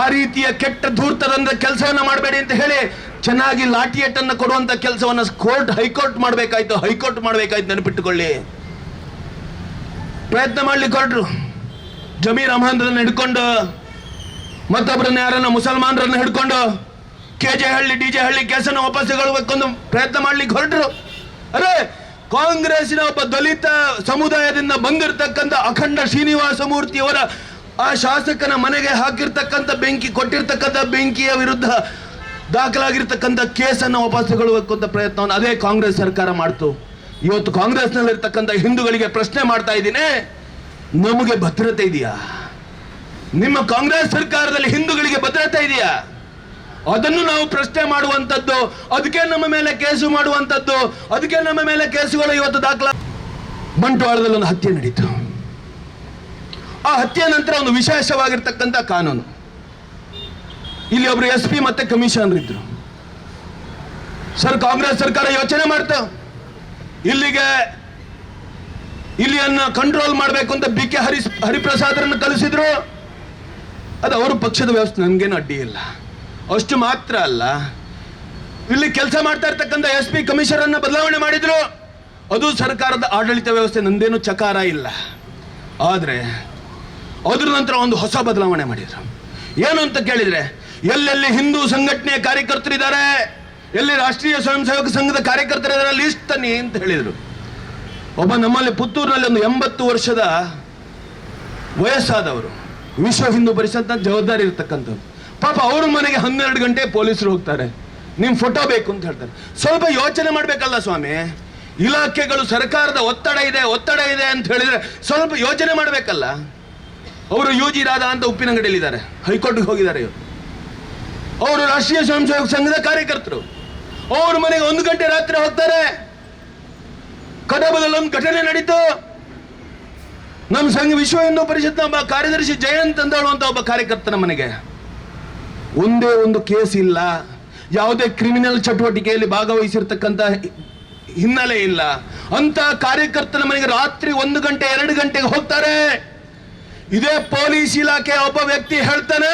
ಆ ರೀತಿಯ ಕೆಟ್ಟ ಧೂರ್ತದಂತ ಕೆಲಸವನ್ನ ಮಾಡಬೇಡಿ ಅಂತ ಹೇಳಿ ಚೆನ್ನಾಗಿ ಲಾಠಿಯಟ್ಟನ್ನು ಕೊಡುವಂತ ಕೆಲಸವನ್ನ ಕೋರ್ಟ್ ಹೈಕೋರ್ಟ್ ಮಾಡಬೇಕಾಯ್ತು ಹೈಕೋರ್ಟ್ ಮಾಡಬೇಕಾಯ್ತು ನೆನಪಿಟ್ಟುಕೊಳ್ಳಿ. ಪ್ರಯತ್ನ ಮಾಡ್ಲಿಕ್ಕೆ ಹೊರಟ್ರು. ಜಮೀರ್ ಅಹಮದ್ರನ್ನ ಹಿಡ್ಕೊಂಡು ಮತ್ತೊಬ್ಬರನ್ನ ಯಾರನ್ನ ಮುಸಲ್ಮಾನರನ್ನ ಹಿಡ್ಕೊಂಡು K J Halli D J Halli ಕೇಸನ್ನು ವಾಪಸ್ ತಗೊಳ್ಬೇಕೊಂದು ಪ್ರಯತ್ನ ಮಾಡ್ಲಿಕ್ಕೆ ಹೊರಟ್ರು. ಅರೆ, ಕಾಂಗ್ರೆಸ್ಸಿನ ಒಬ್ಬ ದಲಿತ ಸಮುದಾಯದಿಂದ ಬಂದಿರತಕ್ಕಂಥ ಅಖಂಡ ಶ್ರೀನಿವಾಸ ಮೂರ್ತಿಯವರ ಆ ಶಾಸಕನ ಮನೆಗೆ ಹಾಕಿರ್ತಕ್ಕಂಥ ಬೆಂಕಿ, ಕೊಟ್ಟಿರ್ತಕ್ಕಂಥ ಬೆಂಕಿಯ ವಿರುದ್ಧ ದಾಖಲಾಗಿರ್ತಕ್ಕಂಥ ಕೇಸನ್ನು ವಾಪಸ್ ತಗೊಳ್ಬೇಕು ಅಂತ ಪ್ರಯತ್ನವನ್ನು ಅದೇ ಕಾಂಗ್ರೆಸ್ ಸರ್ಕಾರ ಮಾಡ್ತು. ಇವತ್ತು ಕಾಂಗ್ರೆಸ್ನಲ್ಲಿರ್ತಕ್ಕಂಥ ಹಿಂದೂಗಳಿಗೆ ಪ್ರಶ್ನೆ ಮಾಡ್ತಾ ಇದ್ದೀನಿ. ನಮಗೆ ಭದ್ರತೆ ಇದೆಯಾ? ನಿಮ್ಮ ಕಾಂಗ್ರೆಸ್ ಸರ್ಕಾರದಲ್ಲಿ ಹಿಂದೂಗಳಿಗೆ ಭದ್ರತೆ ಇದೆಯಾ? ಅದನ್ನು ನಾವು ಪ್ರಶ್ನೆ ಮಾಡುವಂಥದ್ದು, ಅದಕ್ಕೆ ನಮ್ಮ ಮೇಲೆ ಕೇಸು ಮಾಡುವಂಥದ್ದು, ಅದಕ್ಕೆ ನಮ್ಮ ಮೇಲೆ ಕೇಸುಗಳು ಇವತ್ತು ದಾಖಲಾ ಬಂಟ್ವಾಳದಲ್ಲಿ ಒಂದು ಹತ್ಯೆ ನಡೀತು. ಆ ಹತ್ಯೆ ನಂತರ ಒಂದು ವಿಶೇಷವಾಗಿರ್ತಕ್ಕಂಥ ಕಾನೂನು. ಇಲ್ಲಿ ಒಬ್ರು ಎಸ್ ಪಿ ಮತ್ತೆ ಕಮಿಷನರ್ ಇದ್ರು. ಸರ್, ಕಾಂಗ್ರೆಸ್ ಸರ್ಕಾರ ಯೋಚನೆ ಮಾಡ್ತ ಇಲ್ಲಿಗೆ ಇಲ್ಲಿಯನ್ನ ಕಂಟ್ರೋಲ್ ಮಾಡಬೇಕು ಅಂತ ಬಿ ಕೆ ಹರಿ, ಹರಿಪ್ರಸಾದರನ್ನು ಕಲಿಸಿದ್ರು ಅದು ಅವರು ಪಕ್ಷದ ವ್ಯವಸ್ಥೆ ನನಗೇನು ಅಡ್ಡಿ ಇಲ್ಲ. ಅಷ್ಟು ಮಾತ್ರ ಅಲ್ಲ. ಇಲ್ಲಿ ಕೆಲಸ ಮಾಡ್ತಾ ಇರ್ತಕ್ಕಂಥ ಎಸ್ ಪಿ ಕಮಿಷನರ್ ಅನ್ನ ಬದಲಾವಣೆ ಮಾಡಿದ್ರು. ಅದು ಸರ್ಕಾರದ ಆಡಳಿತ ವ್ಯವಸ್ಥೆ, ನಂದೇನು ಚಕಾರ ಇಲ್ಲ. ಆದ್ರೆ, ಅದ್ರ ನಂತರ ಒಂದು ಹೊಸ ಬದಲಾವಣೆ ಮಾಡಿದ್ರು. ಏನು ಅಂತ ಕೇಳಿದರೆ, ಎಲ್ಲೆಲ್ಲಿ ಹಿಂದೂ ಸಂಘಟನೆಯ ಕಾರ್ಯಕರ್ತರಿದ್ದಾರೆ ಎಲ್ಲಿ ರಾಷ್ಟ್ರೀಯ ಸ್ವಯಂ ಸೇವಕ ಸಂಘದ ಕಾರ್ಯಕರ್ತರ ಲಿಸ್ಟ್ ತನ್ನಿ ಅಂತ ಹೇಳಿದರು. ಒಬ್ಬ ನಮ್ಮಲ್ಲಿ ಪುತ್ತೂರಿನಲ್ಲಿ ಒಂದು ಎಂಬತ್ತು ವರ್ಷದ ವಯಸ್ಸಾದವರು. ವಿಶ್ವ ಹಿಂದೂ ಪರಿಷತ್ನ ಜವಾಬ್ದಾರಿ ಇರತಕ್ಕಂಥದ್ದು ಪಾಪ ಅವ್ರ ಮನೆಗೆ ಹನ್ನೆರಡು ಗಂಟೆ ಪೊಲೀಸರು ಹೋಗ್ತಾರೆ. ನಿಮ್ ಫೋಟೋ ಬೇಕು ಅಂತ ಹೇಳ್ತಾರೆ. ಸ್ವಲ್ಪ ಯೋಚನೆ ಮಾಡ್ಬೇಕಲ್ಲ ಸ್ವಾಮಿ. ಇಲಾಖೆಗಳು ಸರ್ಕಾರದ ಒತ್ತಡ ಇದೆ ಒತ್ತಡ ಇದೆ ಅಂತ ಹೇಳಿದ್ರೆ ಸ್ವಲ್ಪ ಯೋಚನೆ ಮಾಡ್ಬೇಕಲ್ಲ. ಅವರು ಯು ಜಿ ರಾಧಾ ಅಂತ ಉಪ್ಪಿನಂಗಡಿಯಲ್ಲಿದ್ದಾರೆ. ಹೈಕೋರ್ಟ್ಗೆ ಹೋಗಿದ್ದಾರೆ ಇವರು. ಅವರು ರಾಷ್ಟ್ರೀಯ ಸ್ವಯಂ ಸೇವಕ ಸಂಘದ ಕಾರ್ಯಕರ್ತರು. ಅವ್ರ ಮನೆಗೆ ಒಂದು ಗಂಟೆ ರಾತ್ರಿ ಹೋಗ್ತಾರೆ. ಕದಬದಲ್ಲಿ ಒಂದು ಘಟನೆ ನಡೀತು. ನಮ್ಮ ಸಂಘ ವಿಶ್ವ ಹಿಂದೂ ಪರಿಷತ್ನ ಒಬ್ಬ ಕಾರ್ಯದರ್ಶಿ ಜಯಂತ್ ಅಂತ ಒಬ್ಬ ಕಾರ್ಯಕರ್ತನ ಮನೆಗೆ. ಒಂದೇ ಒಂದು ಕೇಸ್ ಇಲ್ಲ. ಯಾವುದೇ ಕ್ರಿಮಿನಲ್ ಚಟುವಟಿಕೆಯಲ್ಲಿ ಭಾಗವಹಿಸಿರ್ತಕ್ಕಂಥ ಹಿನ್ನೆಲೆ ಇಲ್ಲ. ಅಂತ ಕಾರ್ಯಕರ್ತನ ಮನೆಗೆ ರಾತ್ರಿ ಒಂದು ಗಂಟೆ, ಎರಡು ಗಂಟೆಗೆ ಹೋಗ್ತಾರೆ. ಇದೇ ಪೊಲೀಸ್ ಇಲಾಖೆ ಒಬ್ಬ ವ್ಯಕ್ತಿ ಹೇಳ್ತಾನೆ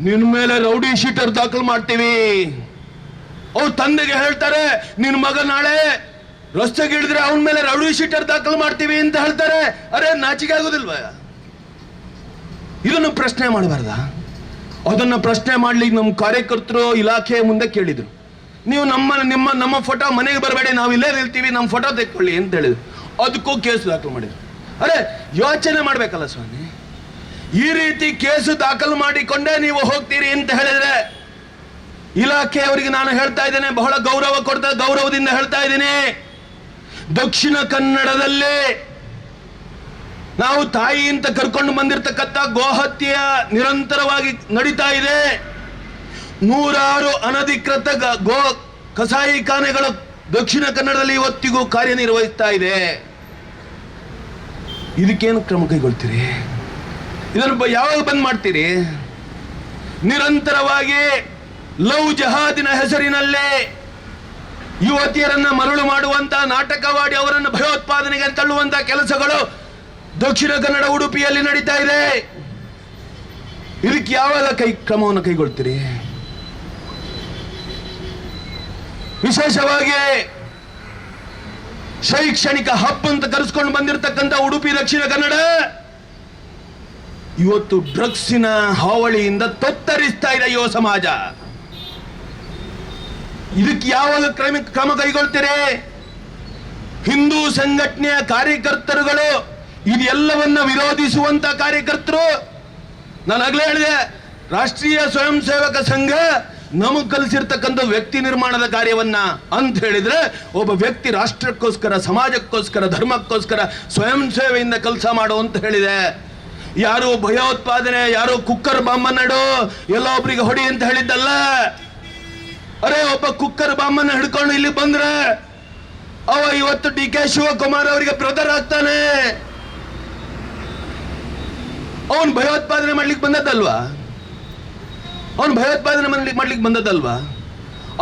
ನಿನ್ನ ಮೇಲೆ ರೌಡಿ ಶೀಟರ್ ದಾಖಲು ಮಾಡ್ತೀವಿ. ಅವ್ರ ತಂದೆಗೆ ಹೇಳ್ತಾರೆ ನಿನ್ನ ಮಗ ನಾಳೆ ರಸ್ತೆಗೆ ಇಳಿದ್ರೆ ಅವನ ಮೇಲೆ ರೌಡಿ ಶೀಟರ್ ದಾಖಲು ಮಾಡ್ತೀವಿ ಅಂತ ಹೇಳ್ತಾರೆ. ಅರೆ, ನಾಚಿಕೆ ಆಗೋದಿಲ್ವ ಇದನ್ನು ಪ್ರಶ್ನೆ ಮಾಡಬಾರ್ದ? ಅದನ್ನ ಪ್ರಶ್ನೆ ಮಾಡ್ಲಿಕ್ಕೆ ನಮ್ಮ ಕಾರ್ಯಕರ್ತರು ಇಲಾಖೆ ಮುಂದೆ ಕೇಳಿದ್ರು. ನೀವು ನಮ್ಮ, ನಿಮ್ಮ, ನಮ್ಮ ಫೋಟೋ ಮನೆಗೆ ಬರಬೇಡಿ, ನಾವು ಇಲ್ಲೇ ನಿಲ್ತೀವಿ, ನಮ್ಮ ಫೋಟೋ ತೆಕ್ಕೊಳ್ಳಿ ಅಂತ ಹೇಳಿದ್ರು. ಅದಕ್ಕೂ ಕೇಸ್ ದಾಖಲು ಮಾಡಿದ್ರು. ಅರೆ, ಯೋಚನೆ ಮಾಡಬೇಕಲ್ಲ ಸ್ವಾಮಿ. ಈ ರೀತಿ ಕೇಸು ದಾಖಲು ಮಾಡಿಕೊಂಡೇ ನೀವು ಹೋಗ್ತೀರಿ ಅಂತ ಹೇಳಿದ್ರೆ ಇಲಾಖೆಯವರಿಗೆ ನಾನು ಹೇಳ್ತಾ ಇದ್ದೇನೆ, ಬಹಳ ಗೌರವ ಕೊಡ್ತಾ, ಗೌರವದಿಂದ ಹೇಳ್ತಾ ಇದ್ದೀನಿ. ದಕ್ಷಿಣ ಕನ್ನಡದಲ್ಲೇ ನಾವು ತಾಯಿ ಅಂತ ಕರ್ಕೊಂಡು ಬಂದಿರತಕ್ಕಂಥ ಗೋಹತ್ಯೆಯ ನಿರಂತರವಾಗಿ ನಡೀತಾ ಇದೆ. ನೂರಾರು ಅನಧಿಕೃತ ಗ- ಕಸಾಯಿಖಾನೆಗಳು ದಕ್ಷಿಣ ಕನ್ನಡದಲ್ಲಿ ಇವತ್ತಿಗೂ ಕಾರ್ಯನಿರ್ವಹಿಸ್ತಾ ಇದೆ. ಇದಕ್ಕೇನು ಕ್ರಮ ಕೈಗೊಳ್ತೀರಿ? ಇದನ್ನು ಯಾವಾಗ ಬಂದ್ ಮಾಡ್ತೀರಿ? ನಿರಂತರವಾಗಿ ಲವ್ ಜಹಾದಿನ ಹೆಸರಿನಲ್ಲೇ ಯುವತಿಯರನ್ನ ಮರಳು ಮಾಡುವಂತ ನಾಟಕವಾಡಿ ಅವರನ್ನು ಭಯೋತ್ಪಾದನೆಗೆ ತಳ್ಳುವಂತ ಕೆಲಸಗಳು ದಕ್ಷಿಣ ಕನ್ನಡ ಉಡುಪಿಯಲ್ಲಿ ನಡೀತಾ ಇದೆ. ಇದಕ್ಕೆ ಯಾವಾಗ ಕೈ ಕ್ರಮವನ್ನು ಕೈಗೊಳ್ತೀರಿ? ವಿಶೇಷವಾಗಿ ಶೈಕ್ಷಣಿಕ ಹಬ್ ಅಂತ ಕರೆಸ್ಕೊಂಡು ಬಂದಿರತಕ್ಕಂತ ಉಡುಪಿ ದಕ್ಷಿಣ ಕನ್ನಡ ಇವತ್ತು ಡ್ರಗ್ಸಿನ ಹಾವಳಿಯಿಂದ ತತ್ತರಿಸ್ತಾ ಇದೆ ಯುವ ಸಮಾಜ. ಇದಕ್ಕೆ ಯಾವಾಗ ಕ್ರಮ ಕ್ರಮ ಕೈಗೊಳ್ತೀರಿ? ಹಿಂದೂ ಸಂಘಟನೆಯ ಕಾರ್ಯಕರ್ತರುಗಳು ಇದೆಲ್ಲವನ್ನ ವಿರೋಧಿಸುವಂತ ಕಾರ್ಯಕರ್ತರು. ನಾನು ಆಗ್ಲೇ ಹೇಳಿದೆ, ರಾಷ್ಟ್ರೀಯ ಸ್ವಯಂ ಸೇವಕ ಸಂಘ ನಮಗ್ ಕಲಿಸಿರ್ತಕ್ಕಂಥ ವ್ಯಕ್ತಿ ನಿರ್ಮಾಣದ ಕಾರ್ಯವನ್ನ ಅಂತ ಹೇಳಿದ್ರೆ, ಒಬ್ಬ ವ್ಯಕ್ತಿ ರಾಷ್ಟ್ರಕ್ಕೋಸ್ಕರ, ಸಮಾಜಕ್ಕೋಸ್ಕರ, ಧರ್ಮಕ್ಕೋಸ್ಕರ ಸ್ವಯಂ ಸೇವೆಯಿಂದ ಕೆಲಸ ಮಾಡು ಅಂತ ಹೇಳಿದೆ. ಯಾರು ಭಯೋತ್ಪಾದನೆ, ಯಾರು ಕುಕ್ಕರ್ ಬಾಂಬನ್ನಡು ಎಲ್ಲ ಒಬ್ರಿಗೆ ಹೊಡಿ ಅಂತ ಹೇಳಿದ್ದಲ್ಲ. ಅರೆ, ಒಬ್ಬ ಕುಕ್ಕರ್ ಬಾಮನ್ ಹಿಡ್ಕೊಂಡು ಇಲ್ಲಿ ಬಂದ್ರೆ ಅವ ಇವತ್ತು ಡಿ ಕೆ ಶಿವಕುಮಾರ್ ಅವರಿಗೆ ಬ್ರದರ್ ಆಗ್ತಾನೆ. ಅವನ್ ಭಯೋತ್ಪಾದನೆ ಮಾಡ್ಲಿಕ್ಕೆ ಬಂದದ್ದಲ್ವಾ? ಅವನು ಭಯೋತ್ಪಾದನೆ ಮಾಡ್ಲಿಕ್ಕೆ ಮಾಡ್ಲಿಕ್ಕೆ ಬಂದದ್ದಲ್ವಾ?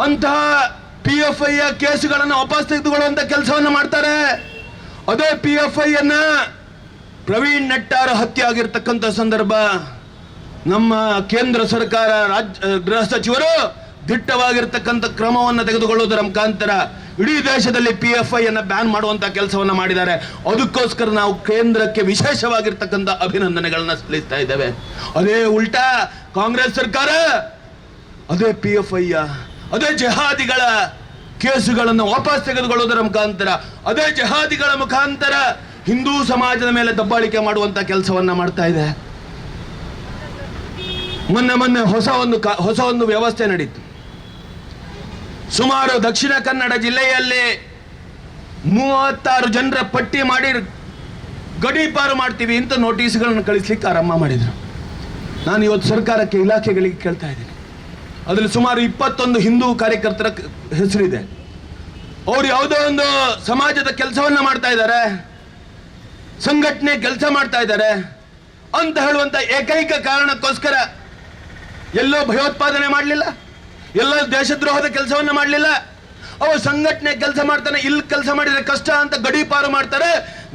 ಅಂತಹ ಪಿ ಎಫ್ ಐ ಕೇಸುಗಳನ್ನು ವಾಪಸ್ ತೆಗೆದುಕೊಳ್ಳುವಂತ ಕೆಲಸವನ್ನ ಮಾಡ್ತಾರೆ. ಅದೇ ಪಿ ಎಫ್ ಐ ಅನ್ನ ಪ್ರವೀಣ್ ನಟ್ಟಾರ ಹತ್ಯೆ ಆಗಿರ್ತಕ್ಕಂಥ ಸಂದರ್ಭ ನಮ್ಮ ಕೇಂದ್ರ ಸರ್ಕಾರ ರಾಜ್ಯ ಗೃಹ ಸಚಿವರು ದಿಟ್ಟವಾಗಿರ್ತಕ್ಕಂಥ ಕ್ರಮವನ್ನು ತೆಗೆದುಕೊಳ್ಳುವುದರ ಮುಖಾಂತರ ಇಡೀ ದೇಶದಲ್ಲಿ ಪಿ ಎಫ್ ಐ ಅನ್ನ ಬ್ಯಾನ್ ಮಾಡುವಂಥ ಕೆಲಸವನ್ನು ಮಾಡಿದ್ದಾರೆ. ಅದಕ್ಕೋಸ್ಕರ ನಾವು ಕೇಂದ್ರಕ್ಕೆ ವಿಶೇಷವಾಗಿರ್ತಕ್ಕಂಥ ಅಭಿನಂದನೆಗಳನ್ನು ಸಲ್ಲಿಸ್ತಾ ಇದ್ದೇವೆ. ಅದೇ ಉಲ್ಟಾ, ಕಾಂಗ್ರೆಸ್ ಸರ್ಕಾರ, ಅದೇ ಪಿ ಎಫ್ ಐ ಅದೇ ಜಹಾದಿಗಳ ಕೇಸುಗಳನ್ನು ವಾಪಸ್ ತೆಗೆದುಕೊಳ್ಳುವುದರ ಮುಖಾಂತರ, ಅದೇ ಜಹಾದಿಗಳ ಮುಖಾಂತರ ಹಿಂದೂ ಸಮಾಜದ ಮೇಲೆ ದಬ್ಬಾಳಿಕೆ ಮಾಡುವಂತ ಕೆಲಸವನ್ನ ಮಾಡ್ತಾ ಇದೆ. ಮೊನ್ನೆ ಮೊನ್ನೆ ಹೊಸ ಒಂದು ಹೊಸ ಒಂದು ವ್ಯವಸ್ಥೆ ನಡೀತು. ಸುಮಾರು ದಕ್ಷಿಣ ಕನ್ನಡ ಜಿಲ್ಲೆಯಲ್ಲಿ ಮೂವತ್ತಾರು ಜನರ ಪಟ್ಟಿ ಮಾಡಿ ಗಡೀಪಾರು ಮಾಡ್ತೀವಿ ಅಂತ ನೋಟಿಸ್ಗಳನ್ನು ಕಳಿಸ್ಲಿಕ್ಕೆ ಆರಂಭ ಮಾಡಿದರು. ನಾನು ಇವತ್ತು ಸರ್ಕಾರಕ್ಕೆ ಇಲಾಖೆಗಳಿಗೆ ಕೇಳ್ತಾ ಇದ್ದೀನಿ. ಅದರಲ್ಲಿ ಸುಮಾರು ಇಪ್ಪತ್ತೊಂದು ಹಿಂದೂ ಕಾರ್ಯಕರ್ತರ ಹೆಸರಿದೆ. ಅವ್ರು ಯಾವುದೋ ಒಂದು ಸಮಾಜದ ಕೆಲಸವನ್ನು ಮಾಡ್ತಾ ಇದ್ದಾರೆ. ಸಂಘಟನೆ ಕೆಲಸ ಮಾಡ್ತಾ ಇದ್ದಾರೆ. ಅಂತ ಹೇಳುವಂಥ ಏಕೈಕ ಕಾರಣಕ್ಕೋಸ್ಕರ ಎಲ್ಲೋ ಭಯೋತ್ಪಾದನೆ ಮಾಡಲಿಲ್ಲ. ಎಲ್ಲೋ ದೇಶದ್ರೋಹದ ಕೆಲಸವನ್ನ ಮಾಡಲಿಲ್ಲ. ಅವ ಸಂಘಟನೆ ಕೆಲಸ ಮಾಡ್ತಾನೆ, ಇಲ್ಲಿ ಕೆಲಸ ಮಾಡಿದ್ರೆ ಕಷ್ಟ ಅಂತ ಗಡೀಪಾರು ಮಾಡ್ತಾರೆ.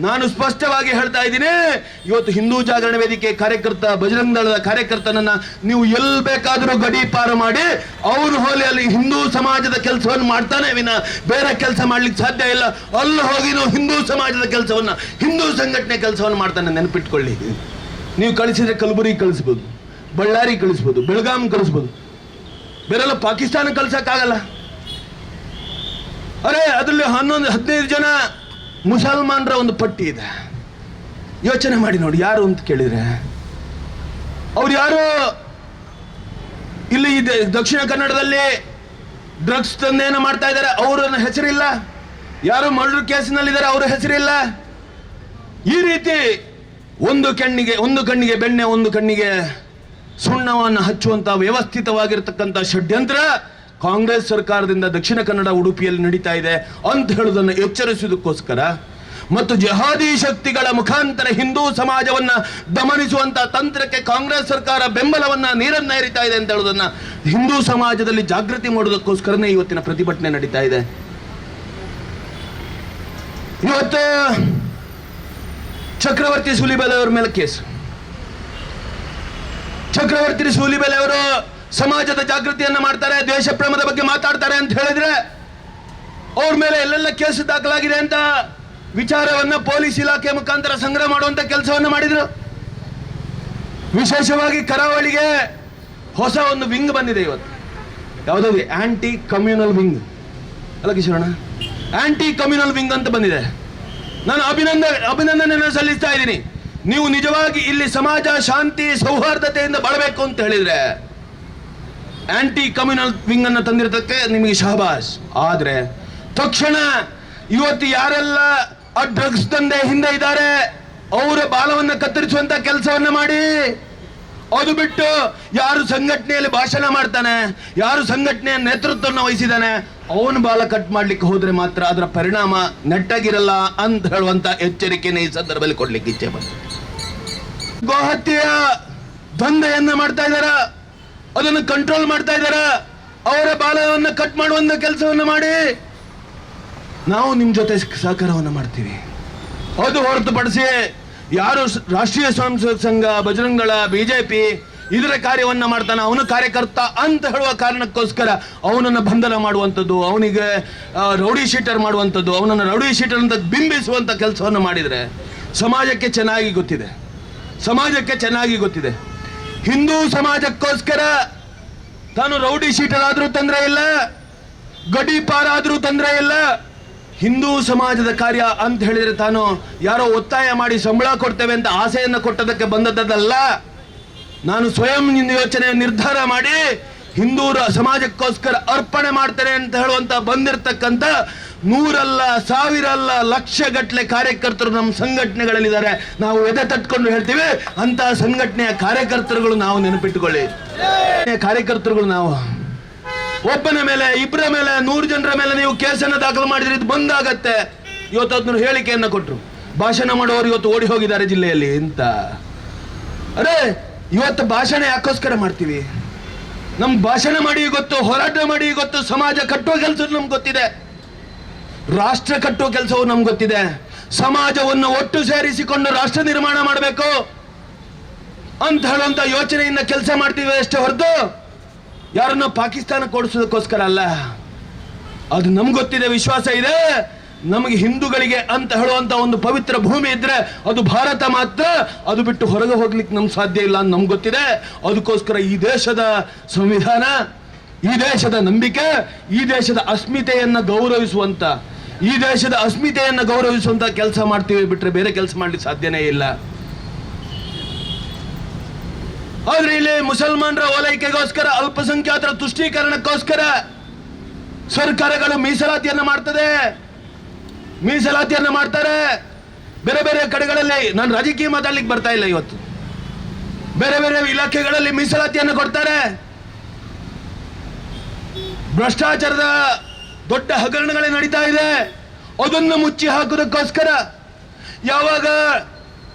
ನಾನು ಸ್ಪಷ್ಟವಾಗಿ ಹೇಳ್ತಾ ಇದ್ದೀನಿ, ಇವತ್ತು ಹಿಂದೂ ಜಾಗರಣ ವೇದಿಕೆ ಕಾರ್ಯಕರ್ತ, ಬಜರಂಗ ದಳದ ಕಾರ್ಯಕರ್ತನನ್ನ ನೀವು ಎಲ್ಲಿ ಬೇಕಾದರೂ ಗಡೀಪಾರು ಮಾಡಿ ಅವನು ಹೋಲಿಯಲ್ಲಿ ಹಿಂದೂ ಸಮಾಜದ ಕೆಲಸವನ್ನು ಮಾಡ್ತಾನೆ ವಿನ. ಬೇರೆ ಕೆಲಸ ಮಾಡ್ಲಿಕ್ಕೆ ಸಾಧ್ಯ ಇಲ್ಲ. ಅಲ್ಲಿ ಹೋಗಿ ನಾವು ಹಿಂದೂ ಸಮಾಜದ ಕೆಲಸವನ್ನ, ಹಿಂದೂ ಸಂಘಟನೆ ಕೆಲಸವನ್ನು ಮಾಡ್ತಾನೆ ನೆನಪಿಟ್ಕೊಳ್ಳಿ. ನೀವು ಕಳಿಸಿದ್ರೆ ಕಲಬುರಗಿ ಕಳಿಸ್ಬೋದು, ಬಳ್ಳಾರಿ ಕಳಿಸ್ಬೋದು, ಬೆಳಗಾಂ ಕಳಿಸ್ಬೋದು. ಬೇರೆಲ್ಲ ಪಾಕಿಸ್ತಾನ ಕಲ್ಸೋಕ್ಕಾಗಲ್ಲ ಅರೆ, ಅದರಲ್ಲಿ ಹನ್ನೊಂದು, ಹದಿನೈದು ಜನ ಮುಸಲ್ಮಾನರ ಒಂದು ಪಟ್ಟಿ ಇದೆ. ಯೋಚನೆ ಮಾಡಿ ನೋಡಿ, ಯಾರು ಅಂತ ಕೇಳಿದ್ರೆ. ಅವ್ರು ಯಾರು ಇಲ್ಲಿ ದಕ್ಷಿಣ ಕನ್ನಡದಲ್ಲಿ ಡ್ರಗ್ಸ್ ತಂದೇನ ಮಾಡ್ತಾ ಇದ್ದಾರೆ ಅವ್ರ ಹೆಸರಿಲ್ಲ. ಯಾರು ಮರ್ಡರ್ ಕೇಸ್ನಲ್ಲಿದ್ದಾರೆ ಅವ್ರ ಹೆಸರಿಲ್ಲ. ಈ ರೀತಿ ಒಂದು ಕಣ್ಣಿಗೆ ಒಂದು ಕಣ್ಣಿಗೆ ಬೆಣ್ಣೆ, ಒಂದು ಕಣ್ಣಿಗೆ ಸುಣ್ಣವನ್ನು ಹಚ್ಚುವಂತ ವ್ಯವಸ್ಥಿತವಾಗಿರ್ತಕ್ಕಂಥ ಷಡ್ಯಂತ್ರ ಕಾಂಗ್ರೆಸ್ ಸರ್ಕಾರದಿಂದ ದಕ್ಷಿಣ ಕನ್ನಡ ಉಡುಪಿಯಲ್ಲಿ ನಡೀತಾ ಇದೆ ಅಂತ ಹೇಳುವುದನ್ನು ಎಚ್ಚರಿಸುವುದಕ್ಕೋಸ್ಕರ ಮತ್ತು ಜಹಾದಿ ಶಕ್ತಿಗಳ ಮುಖಾಂತರ ಹಿಂದೂ ಸಮಾಜವನ್ನ ದಮನಿಸುವಂತ ತಂತ್ರಕ್ಕೆ ಕಾಂಗ್ರೆಸ್ ಸರ್ಕಾರ ಬೆಂಬಲವನ್ನ, ನೀರನ್ನ ಎರಿತಾ ಇದೆ ಅಂತ ಹೇಳುವುದನ್ನ ಹಿಂದೂ ಸಮಾಜದಲ್ಲಿ ಜಾಗೃತಿ ಮಾಡುವುದಕ್ಕೋಸ್ಕರನೇ ಇವತ್ತಿನ ಪ್ರತಿಭಟನೆ ನಡೀತಾ ಇದೆ. ಇವತ್ತು ಚಕ್ರವರ್ತಿ ಸುಲಿಬಾದವ್ರ ಮೇಲೆ ಕೇಸು. ಚಕ್ರವರ್ತಿ ಸೂಲಿಬೆಲೆ ಅವರು ಸಮಾಜದ ಜಾಗೃತಿಯನ್ನ ಮಾಡ್ತಾರೆ, ದ್ವೇಷ ಪ್ರೇಮದ ಬಗ್ಗೆ ಮಾತಾಡ್ತಾರೆ ಅಂತ ಹೇಳಿದ್ರೆ ಅವ್ರ ಮೇಲೆ ಎಲ್ಲೆಲ್ಲ ಕೇಸು ದಾಖಲಾಗಿದೆ ಅಂತ ವಿಚಾರವನ್ನ ಪೊಲೀಸ್ ಇಲಾಖೆ ಮುಖಾಂತರ ಸಂಗ್ರಹ ಮಾಡುವಂತ ಕೆಲಸವನ್ನ ಮಾಡಿದ್ರು. ವಿಶೇಷವಾಗಿ ಕರಾವಳಿಗೆ ಹೊಸ ಒಂದು ವಿಂಗ್ ಬಂದಿದೆ ಇವತ್ತು. ಯಾವುದಾದ್ರು ಆಂಟಿ ಕಮ್ಯುನಲ್ ವಿಂಗ್ ಅಲ್ಲ ಕಿಶೋರಣ ಆಂಟಿ ಕಮ್ಯುನಲ್ ವಿಂಗ್ ಅಂತ ಬಂದಿದೆ. ನಾನು ಅಭಿನಂದನೆ ಅಭಿನಂದನೆಯನ್ನು ಸಲ್ಲಿಸ್ತಾ ಇದ್ದೀನಿ. ನೀವು ನಿಜವಾಗಿ ಇಲ್ಲಿ ಸಮಾಜ, ಶಾಂತಿ, ಸೌಹಾರ್ದತೆಯಿಂದ ಬಾಳಬೇಕು ಅಂತ ಹೇಳಿದ್ರೆ ಆಂಟಿ ಕಮ್ಯುನಲ್ ವಿಂಗ್ ಅನ್ನು ತಂದಿರತಕ್ಕೆ ನಿಮಗೆ ಶಹಬಾಸ್. ಆದ್ರೆ ತಕ್ಷಣ ಇವತ್ತು ಯಾರೆಲ್ಲ ಆ ಡ್ರಗ್ಸ್ ತಂದೆ ಹಿಂದೆ ಇದ್ದಾರೆ, ಅವರ ಬಾಲವನ್ನ ಕತ್ತರಿಸುವಂತ ಕೆಲಸವನ್ನ ಮಾಡಿ, ಅದು ಬಿಟ್ಟು ಯಾರು ಸಂಘಟನೆಯಲ್ಲಿ ಭಾಷಣ ಮಾಡ್ತಾನೆ, ಯಾರು ಸಂಘಟನೆಯ ನೇತೃತ್ವವನ್ನು ವಹಿಸಿದಾನೆ ಅವನ ಬಾಲ ಕಟ್ ಮಾಡ್ಲಿಕ್ಕೆ ಹೋದ್ರೆ ಮಾತ್ರ ಅದರ ಪರಿಣಾಮ ನೆಟ್ಟಾಗಿರಲ್ಲ ಅಂತ ಹೇಳುವಂತ ಎಚ್ಚರಿಕೆನೇ ಈ ಸಂದರ್ಭದಲ್ಲಿ ಕೊಡ್ಲಿಕ್ಕೆ ಇಚ್ಛೆ ಬಂತು ಗೋಹತ್ಯೆಯ ದಂಧೆಯನ್ನ ಮಾಡ್ತಾ ಇದ್ದಾರ? ಅದನ್ನು ಕಂಟ್ರೋಲ್ ಮಾಡ್ತಾ ಇದ್ದಾರ? ಅವರ ಬಾಲವನ್ನು ಕಟ್ ಮಾಡುವಂತ ಕೆಲಸವನ್ನು ಮಾಡಿ? ನಾವು ನಿಮ್ ಜೊತೆ ಸಹಕಾರವನ್ನು ಮಾಡ್ತೀವಿ. ಅದು ಹೊರತುಪಡಿಸಿ ಯಾರು ರಾಷ್ಟ್ರೀಯ ಸ್ವಯಂ ಸೇವಕ ಸಂಘ ಬಜರಂಗಳ ಬಿಜೆಪಿ ಇದರ ಕಾರ್ಯವನ್ನ ಮಾಡ್ತಾನೆ. ಅವನು ಕಾರ್ಯಕರ್ತ ಅಂತ ಹೇಳುವ ಕಾರಣಕ್ಕೋಸ್ಕರ ಅವನನ್ನು ಬಂಧನ ಮಾಡುವಂಥದ್ದು, ಅವನಿಗೆ ರೌಡಿ ಶೀಟರ್ ಮಾಡುವಂಥದ್ದು, ಅವನನ್ನು ರೌಡಿ ಶೀಟರ್ ಅಂತ ಬಿಂಬಿಸುವಂತ ಕೆಲಸವನ್ನು ಮಾಡಿದರೆ ಸಮಾಜಕ್ಕೆ ಚೆನ್ನಾಗಿ ಗೊತ್ತಿದೆ. ಸಮಾಜಕ್ಕೆ ಚೆನ್ನಾಗಿ ಗೊತ್ತಿದೆ. ಹಿಂದೂ ಸಮಾಜಕ್ಕೋಸ್ಕರ ತಾನು ರೌಡಿ ಶೀಟರ್ ಆದ್ರೂ ತೊಂದರೆ ಇಲ್ಲ ಗಡಿಪಾರಾದರೂ ತೊಂದರೆ ಇಲ್ಲ. ಹಿಂದೂ ಸಮಾಜದ ಕಾರ್ಯ ಅಂತ ಹೇಳಿದರೆ ತಾನು ಯಾರೋ ಒತ್ತಾಯ ಮಾಡಿ ಸಂಬಳ ಕೊಡ್ತೇವೆ ಅಂತ ಆಸೆಯನ್ನು ಕೊಟ್ಟದಕ್ಕೆ ಬಂದದ್ದಲ್ಲ. ನಾನು ಸ್ವಯಂ ಯೋಚನೆ ನಿರ್ಧಾರ ಮಾಡಿ ಹಿಂದೂ ಸಮಾಜಕ್ಕೋಸ್ಕರ ಅರ್ಪಣೆ ಮಾಡ್ತೇನೆ ಅಂತ ಹೇಳುವಂತ ಬಂದಿರತಕ್ಕಂತ ನೂರಲ್ಲ, ಸಾವಿರಲ್ಲ ಲಕ್ಷ ಗಟ್ಟಲೆ ಕಾರ್ಯಕರ್ತರು ನಮ್ಮ ಸಂಘಟನೆಗಳಲ್ಲಿದ್ದಾರೆ. ನಾವು ಎದೆ ತಟ್ಕೊಂಡು ಹೇಳ್ತೀವಿ ಅಂತ ಸಂಘಟನೆಯ ಕಾರ್ಯಕರ್ತರುಗಳು ನಾವು ನೆನಪಿಟ್ಟುಕೊಳ್ಳಿ. ಕಾರ್ಯಕರ್ತರುಗಳು ನಾವು. ಒಬ್ಬನ ಮೇಲೆ ಇಬ್ಬರ ಮೇಲೆ, ನೂರು ಜನರ ಮೇಲೆ ನೀವು ಕೇಸನ್ನು ದಾಖಲು ಮಾಡಿದ್ರೆ ಇದು ಬಂದಾಗತ್ತೆ ಇವತ್ತು ಅದನ್ನ ಹೇಳಿಕೆಯನ್ನ ಕೊಟ್ರು. ಭಾಷಣ ಮಾಡೋರು ಇವತ್ತು ಓಡಿ ಹೋಗಿದ್ದಾರೆ ಜಿಲ್ಲೆಯಲ್ಲಿ ಅಂತ. ಅರೆ, ಇವತ್ತು ಭಾಷಣ ಯಾಕೋಸ್ಕರ ಮಾಡ್ತೀವಿ? ನಮ್ಮ ಭಾಷಣ ಮಾಡಿ ಗೊತ್ತು, ಹೋರಾಟ ಮಾಡಿ ಗೊತ್ತು, ಸಮಾಜ ಕಟ್ಟುವ ಕೆಲಸ ನಮ್ಗೆ ಗೊತ್ತಿದೆ. ರಾಷ್ಟ್ರ ಕಟ್ಟುವ ಕೆಲಸವು ನಮ್ಗೆ ಗೊತ್ತಿದೆ. ಸಮಾಜವನ್ನು ಒಟ್ಟು ಸೇರಿಸಿಕೊಂಡು ರಾಷ್ಟ್ರ ನಿರ್ಮಾಣ ಮಾಡಬೇಕು. ಅಂತ ಹೇಳುವಂತ ಯೋಚನೆಯಿಂದ ಕೆಲಸ ಮಾಡ್ತೀವಿ ಅಷ್ಟೇ ಹೊರತು ಯಾರನ್ನ ಪಾಕಿಸ್ತಾನ ಕೊಡಿಸೋದಕ್ಕೋಸ್ಕರ ಅಲ್ಲ. ಅದು ನಮ್ಗೆ ಗೊತ್ತಿದೆ, ವಿಶ್ವಾಸ ಇದೆ. ನಮಗೆ ಹಿಂದೂಗಳಿಗೆ ಅಂತ ಹೇಳುವಂತ ಒಂದು ಪವಿತ್ರ ಭೂಮಿ ಇದ್ರೆ ಅದು ಭಾರತ ಮಾತ್ರ, ಅದು ಬಿಟ್ಟು ಹೊರಗೆ ಹೋಗ್ಲಿಕ್ಕೆ ನಮ್ಗೆ ಸಾಧ್ಯ ಇಲ್ಲ ಅಂತ ನಮ್ಗೆ ಗೊತ್ತಿದೆ. ಅದಕ್ಕೋಸ್ಕರ ಈ ದೇಶದ ಸಂವಿಧಾನ, ಈ ದೇಶದ ನಂಬಿಕೆ, ಈ ದೇಶದ ಅಸ್ಮಿತೆಯನ್ನು ಗೌರವಿಸುವಂತ ಈ ದೇಶದ ಅಸ್ಮಿತೆಯನ್ನು ಗೌರವಿಸುವಂತಹ ಕೆಲಸ ಮಾಡ್ತೀವಿ ಬಿಟ್ಟರೆ ಬೇರೆ ಕೆಲಸ ಮಾಡಲಿಕ್ಕೆ ಸಾಧ್ಯನೇ ಇಲ್ಲ. ಆದ್ರೆ ಇಲ್ಲಿ ಮುಸಲ್ಮಾನರ ಓಲೈಕೆಗೋಸ್ಕರ ಅಲ್ಪಸಂಖ್ಯಾತರ ತುಷ್ಟೀಕರಣಕ್ಕೋಸ್ಕರ ಸರ್ಕಾರಗಳು ಮೀಸಲಾತಿಯನ್ನು ಮಾಡ್ತದೆ. ಮೀಸಲಾತಿಯನ್ನು ಮಾಡ್ತಾರೆ. ಬೇರೆ ಬೇರೆ ಕಡೆಗಳಲ್ಲಿ ನಾನು ರಾಜಕೀಯ ಮಾತಾಡ್ಲಿಕ್ಕೆ ಬರ್ತಾ ಇಲ್ಲ ಇವತ್ತು. ಬೇರೆ ಬೇರೆ ಇಲಾಖೆಗಳಲ್ಲಿ ಮೀಸಲಾತಿಯನ್ನು ಕೊಡ್ತಾರೆ. ಭ್ರಷ್ಟಾಚಾರದ ದೊಡ್ಡ ಹಗರಣಗಳೇ ನಡೀತಾ ಇದೆ. ಅದನ್ನು ಮುಚ್ಚಿ ಹಾಕೋದಕ್ಕೋಸ್ಕರ ಯಾವಾಗ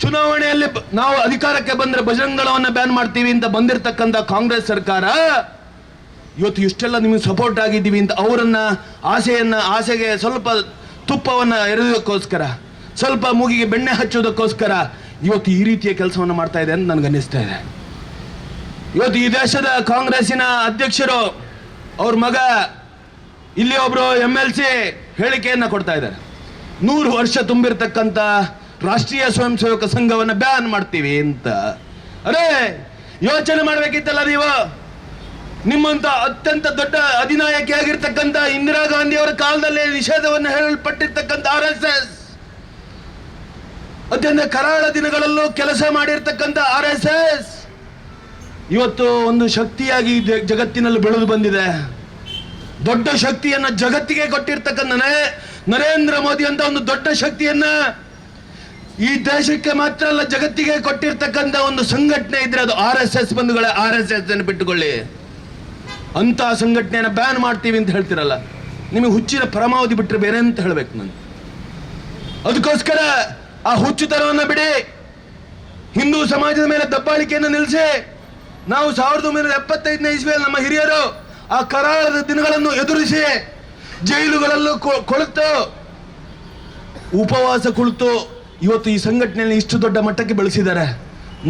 ಚುನಾವಣೆಯಲ್ಲಿ ನಾವು ಅಧಿಕಾರಕ್ಕೆ ಬಂದ್ರೆ ಬಜರಂಗ ದಳವನ್ನು ಬ್ಯಾನ್ ಮಾಡ್ತೀವಿ ಅಂತ ಬಂದಿರತಕ್ಕಂತ ಕಾಂಗ್ರೆಸ್ ಸರ್ಕಾರ, ಇವತ್ತು ಇಷ್ಟೆಲ್ಲ ನಿಮಗೆ ಸಪೋರ್ಟ್ ಆಗಿದ್ದೀವಿ ಅಂತ ಅವರನ್ನ ಆಸೆಯನ್ನ, ಆಸೆಗೆ ಸ್ವಲ್ಪ ತುಪ್ಪವನ್ನ ಎರೆಯೋದಕ್ಕೋಸ್ಕರ, ಸ್ವಲ್ಪ ಮೂಗಿಗೆ ಬೆಣ್ಣೆ ಹಚ್ಚೋದಕ್ಕೋಸ್ಕರ ಇವತ್ತು ಈ ರೀತಿಯ ಕೆಲಸವನ್ನು ಮಾಡ್ತಾ ಇದೆ ಅಂತ ನನಗೆ ಅನ್ನಿಸ್ತಾ ಇದೆ. ಇವತ್ತು ಈ ದೇಶದ ಕಾಂಗ್ರೆಸ್ಸಿನ ಅಧ್ಯಕ್ಷರು, ಅವ್ರ ಮಗ ಇಲ್ಲಿ ಒಬ್ರು ಎಂ ಎಲ್ ಸಿ ಹೇಳಿಕೆಯನ್ನ ಕೊಡ್ತಾ ಇದ್ದಾರೆ. ನೂರು ವರ್ಷ ತುಂಬಿರ್ತಕ್ಕಂಥ ರಾಷ್ಟ್ರೀಯ ಸ್ವಯಂ ಸೇವಕ ಸಂಘವನ್ನ ಬ್ಯಾನ್ ಮಾಡ್ತೀವಿ ಅಂತ. ಅರೇ, ಯೋಚನೆ ಮಾಡ್ಬೇಕಿತ್ತಲ್ಲ ನೀವು? ನಿಮ್ಮಂತ ಅತ್ಯಂತ ದೊಡ್ಡ ಅಧಿನಾಯಕಿ ಆಗಿರ್ತಕ್ಕಂಥ ಇಂದಿರಾ ಗಾಂಧಿ ಅವರ ಕಾಲದಲ್ಲಿ ನಿಷೇಧವನ್ನು ಹೇಳಲ್ಪಟ್ಟಿರ್ತಕ್ಕಂಥ ಆರ್ ಎಸ್ ಎಸ್. ಅತ್ಯಂತ ಕರಾಳ ದಿನಗಳಲ್ಲೂ ಕೆಲಸ ಮಾಡಿರ್ತಕ್ಕಂಥ ಆರ್ ಎಸ್ ಎಸ್. ಇವತ್ತು ಒಂದು ಶಕ್ತಿಯಾಗಿ ಜಗತ್ತಿನಲ್ಲಿ ಬೆಳೆದು ಬಂದಿದೆ. ದೊಡ್ಡ ಶಕ್ತಿಯನ್ನ ಜಗತ್ತಿಗೆ ಕೊಟ್ಟಿರ್ತಕ್ಕಂಥ ನರೇ- ನರೇಂದ್ರ ಮೋದಿ ಅಂತ ಒಂದು ದೊಡ್ಡ ಶಕ್ತಿಯನ್ನ ಈ ದೇಶಕ್ಕೆ ಮಾತ್ರ ಅಲ್ಲ, ಜಗತ್ತಿಗೆ ಕೊಟ್ಟಿರ್ತಕ್ಕಂಥ ಒಂದು ಸಂಘಟನೆ ಇದ್ರೆ ಅದು ಆರ್ ಎಸ್ ಎಸ್ ಬಂಧುಗಳೇ, ಆರ್ ಎಸ್ ಎಸ್ ಅನ್ನು ಬಿಟ್ಟುಕೊಳ್ಳಿ. ಅಂತ ಸಂಘಟನೆಯನ್ನು ಬ್ಯಾನ್ ಮಾಡ್ತೀವಿ ಅಂತ ಹೇಳ್ತಿರಲ್ಲ. ನಿಮಗೆ ಹುಚ್ಚಿನ ಪರಮಾವಧಿ ಬಿಟ್ಟರೆ ಬೇರೆ ಅಂತ ಹೇಳ್ಬೇಕು ನಾನು? ಅದಕ್ಕೋಸ್ಕರ ಆ ಹುಚ್ಚುತನವನ್ನು ಬಿಡಿ. ಹಿಂದೂ ಸಮಾಜದ ಮೇಲೆ ದಬ್ಬಾಳಿಕೆಯನ್ನು ನಿಲ್ಲಿಸಿ ನಾವು ಸಾವಿರದ ಒಂಬೈನೂರ ಎಪ್ಪತ್ತೈದನೇ ಇಸ್ವಿಯಲ್ಲಿ ನಮ್ಮ ಹಿರಿಯರು ಆ ಕರಾಳದ ದಿನಗಳನ್ನು ಎದುರಿಸಿ ಜೈಲುಗಳಲ್ಲೂ ಕೊ- ಕೊಳುತ್ತು ಉಪವಾಸ ಕುಳಿತು ಇವತ್ತು ಈ ಸಂಘಟನೆಯನ್ನು ಇಷ್ಟು ದೊಡ್ಡ ಮಟ್ಟಕ್ಕೆ ಬೆಳೆಸಿದ್ದಾರೆ.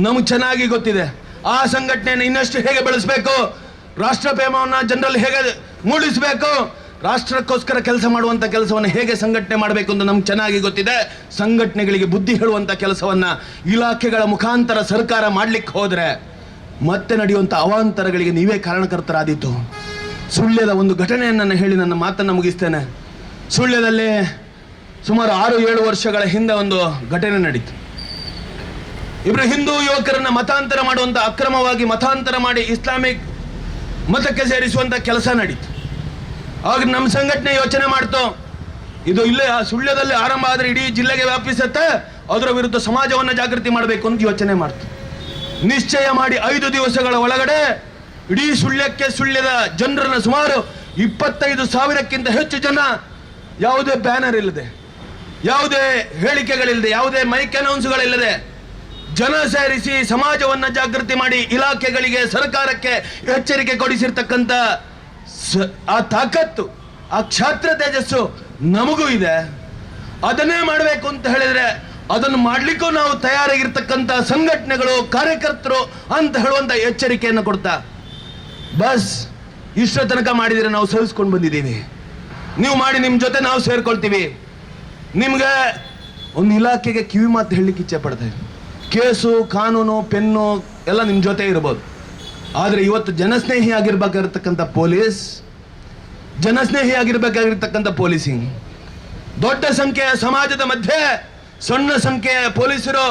ನಮ್ಗೆ ಚೆನ್ನಾಗಿ ಗೊತ್ತಿದೆ. ಆ ಸಂಘಟನೆಯನ್ನು ಇನ್ನಷ್ಟು ಹೇಗೆ ಬೆಳೆಸಬೇಕು? ರಾಷ್ಟ್ರ ಪ್ರೇಮವನ್ನು ಜನರಲ್ಲಿ ಹೇಗೆ ಮೂಡಿಸಬೇಕು? ರಾಷ್ಟ್ರಕ್ಕೋಸ್ಕರ ಕೆಲಸ ಮಾಡುವಂಥ ಕೆಲಸವನ್ನು ಹೇಗೆ ಸಂಘಟನೆ ಮಾಡಬೇಕು ಅಂತ ನಮ್ಗೆ ಚೆನ್ನಾಗಿ ಗೊತ್ತಿದೆ. ಸಂಘಟನೆಗಳಿಗೆ ಬುದ್ಧಿ ಹೇಳುವಂಥ ಕೆಲಸವನ್ನು ಇಲಾಖೆಗಳ ಮುಖಾಂತರ ಸರ್ಕಾರ ಮಾಡ್ಲಿಕ್ಕೆ ಹೋದ್ರೆ ಮತ್ತೆ ನಡೆಯುವಂಥ ಅವಾಂತರಗಳಿಗೆ ನೀವೇ ಕಾರಣಕರ್ತರಾದೀತು. ಸುಳ್ಯದ ಒಂದು ಘಟನೆಯನ್ನು ಹೇಳಿ ನನ್ನ ಮಾತನ್ನು ಮುಗಿಸ್ತೇನೆ. ಸುಳ್ಯದಲ್ಲಿ ಸುಮಾರು ಆರು, ಏಳು ವರ್ಷಗಳ ಹಿಂದೆ ಒಂದು ಘಟನೆ ನಡೀತು. ಇಬ್ಬರು ಹಿಂದೂ ಯುವಕರನ್ನ ಮತಾಂತರ ಮಾಡುವಂತ, ಅಕ್ರಮವಾಗಿ ಮತಾಂತರ ಮಾಡಿ ಇಸ್ಲಾಮಿಕ್ ಮತಕ್ಕೆ ಸೇರಿಸುವಂತ ಕೆಲಸ ನಡೀತು. ಆಗ ನಮ್ಮ ಸಂಘಟನೆ ಯೋಚನೆ ಮಾಡ್ತು, ಇದು ಇಲ್ಲೇ, ಆ ಸುಳ್ಯದಲ್ಲಿ ಆರಂಭ ಆದ್ರೆ ಇಡೀ ಜಿಲ್ಲೆಗೆ ವ್ಯಾಪಿಸುತ್ತೆ, ಅದರ ವಿರುದ್ಧ ಸಮಾಜವನ್ನ ಜಾಗೃತಿ ಮಾಡಬೇಕು ಅಂತ ಯೋಚನೆ ಮಾಡ್ತು. ನಿಶ್ಚಯ ಮಾಡಿ ಐದು ದಿವಸಗಳ ಒಳಗಡೆ ಇಡೀ ಸುಳ್ಯಕ್ಕೆ ಸುಳ್ಯದ ಜನರನ್ನು ಸುಮಾರು ಇಪ್ಪತ್ತೈದು ಸಾವಿರಕ್ಕಿಂತ ಹೆಚ್ಚು ಜನ ಯಾವುದೇ ಬ್ಯಾನರ್ ಇಲ್ಲದೆ, ಯಾವುದೇ ಹೇಳಿಕೆಗಳಿಲ್ಲದೆ, ಯಾವುದೇ ಮೈಕ್ ಅನೌನ್ಸ್ಗಳಿಲ್ಲದೆ ಜನ ಸೇರಿಸಿ ಸಮಾಜವನ್ನು ಜಾಗೃತಿ ಮಾಡಿ ಇಲಾಖೆಗಳಿಗೆ, ಸರ್ಕಾರಕ್ಕೆ ಎಚ್ಚರಿಕೆ ಕೊಡಿಸಿರ್ತಕ್ಕಂಥ ಆ ತಾಕತ್ತು, ಆ ಕ್ಷಾತ್ರ ತೇಜಸ್ಸು ನಮಗೂ ಇದೆ. ಅದನ್ನೇ ಮಾಡಬೇಕು ಅಂತ ಹೇಳಿದ್ರೆ ಅದನ್ನು ಮಾಡಲಿಕ್ಕೂ ನಾವು ತಯಾರಾಗಿರ್ತಕ್ಕಂಥ ಸಂಘಟನೆಗಳು, ಕಾರ್ಯಕರ್ತರು ಅಂತ ಹೇಳುವಂತ ಎಚ್ಚರಿಕೆಯನ್ನು ಕೊಡ್ತಾ, ಬಸ್, ಇಷ್ಟ ತನಕ ಮಾಡಿದರೆ ನಾವು ಸಹಿಸ್ಕೊಂಡು ಬಂದಿದ್ದೀವಿ. ನೀವು ಮಾಡಿ ನಿಮ್ಮ ಜೊತೆ ನಾವು ಸೇರ್ಕೊಳ್ತೀವಿ. ನಿಮ್ಗೆ ಒಂದು ಇಲಾಖೆಗೆ ಕಿವಿ ಮಾತು ಹೇಳಲಿಕ್ಕೆ ಇಚ್ಛೆ ಪಡ್ತೇವೆ ಕೇಸು, ಕಾನೂನು, ಪೆನ್ನು ಎಲ್ಲ ನಿಮ್ಮ ಜೊತೆ ಇರ್ಬೋದು. ಆದರೆ ಇವತ್ತು ಜನಸ್ನೇಹಿ ಆಗಿರ್ಬೇಕಾಗಿರ್ತಕ್ಕಂಥ ಪೊಲೀಸ್, ಜನಸ್ನೇಹಿ ಆಗಿರ್ಬೇಕಾಗಿರ್ತಕ್ಕಂಥ ಪೊಲೀಸಿಂಗ್, ದೊಡ್ಡ ಸಂಖ್ಯೆಯ ಸಮಾಜದ ಮಧ್ಯೆ ಸಣ್ಣ ಸಂಖ್ಯೆಯ ಪೊಲೀಸರು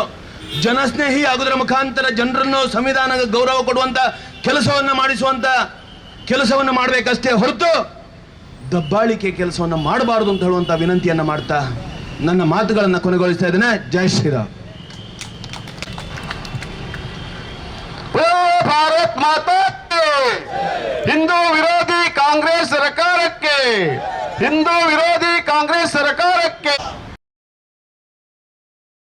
ಜನಸ್ನೇಹಿ ಆಗೋದ್ರ ಮುಖಾಂತರ ಜನರನ್ನು ಸಂವಿಧಾನದ ಗೌರವ ಕೊಡುವಂತ ಕೆಲಸವನ್ನು ಮಾಡಿಸುವಂತ ಕೆಲಸವನ್ನು ಮಾಡಬೇಕಷ್ಟೇ ಹೊರತು ದಬ್ಬಾಳಿಕೆ ಕೆಲಸವನ್ನು ಮಾಡಬಾರದು ಅಂತ ಹೇಳುವಂತ ವಿನಂತಿಯನ್ನು ಮಾಡ್ತಾ ನನ್ನ ಮಾತುಗಳನ್ನು ಕೊನೆಗೊಳಿಸ್ತಾ ಇದ್ದೇನೆ. ಜೈ ಶ್ರೀರಾಮ್. ಭಾರತ್ ಮಾತಾ! ಹಿಂದೂ ವಿರೋಧಿ ಕಾಂಗ್ರೆಸ್ ಸರ್ಕಾರಕ್ಕೆ! ಹಿಂದೂ ವಿರೋಧಿ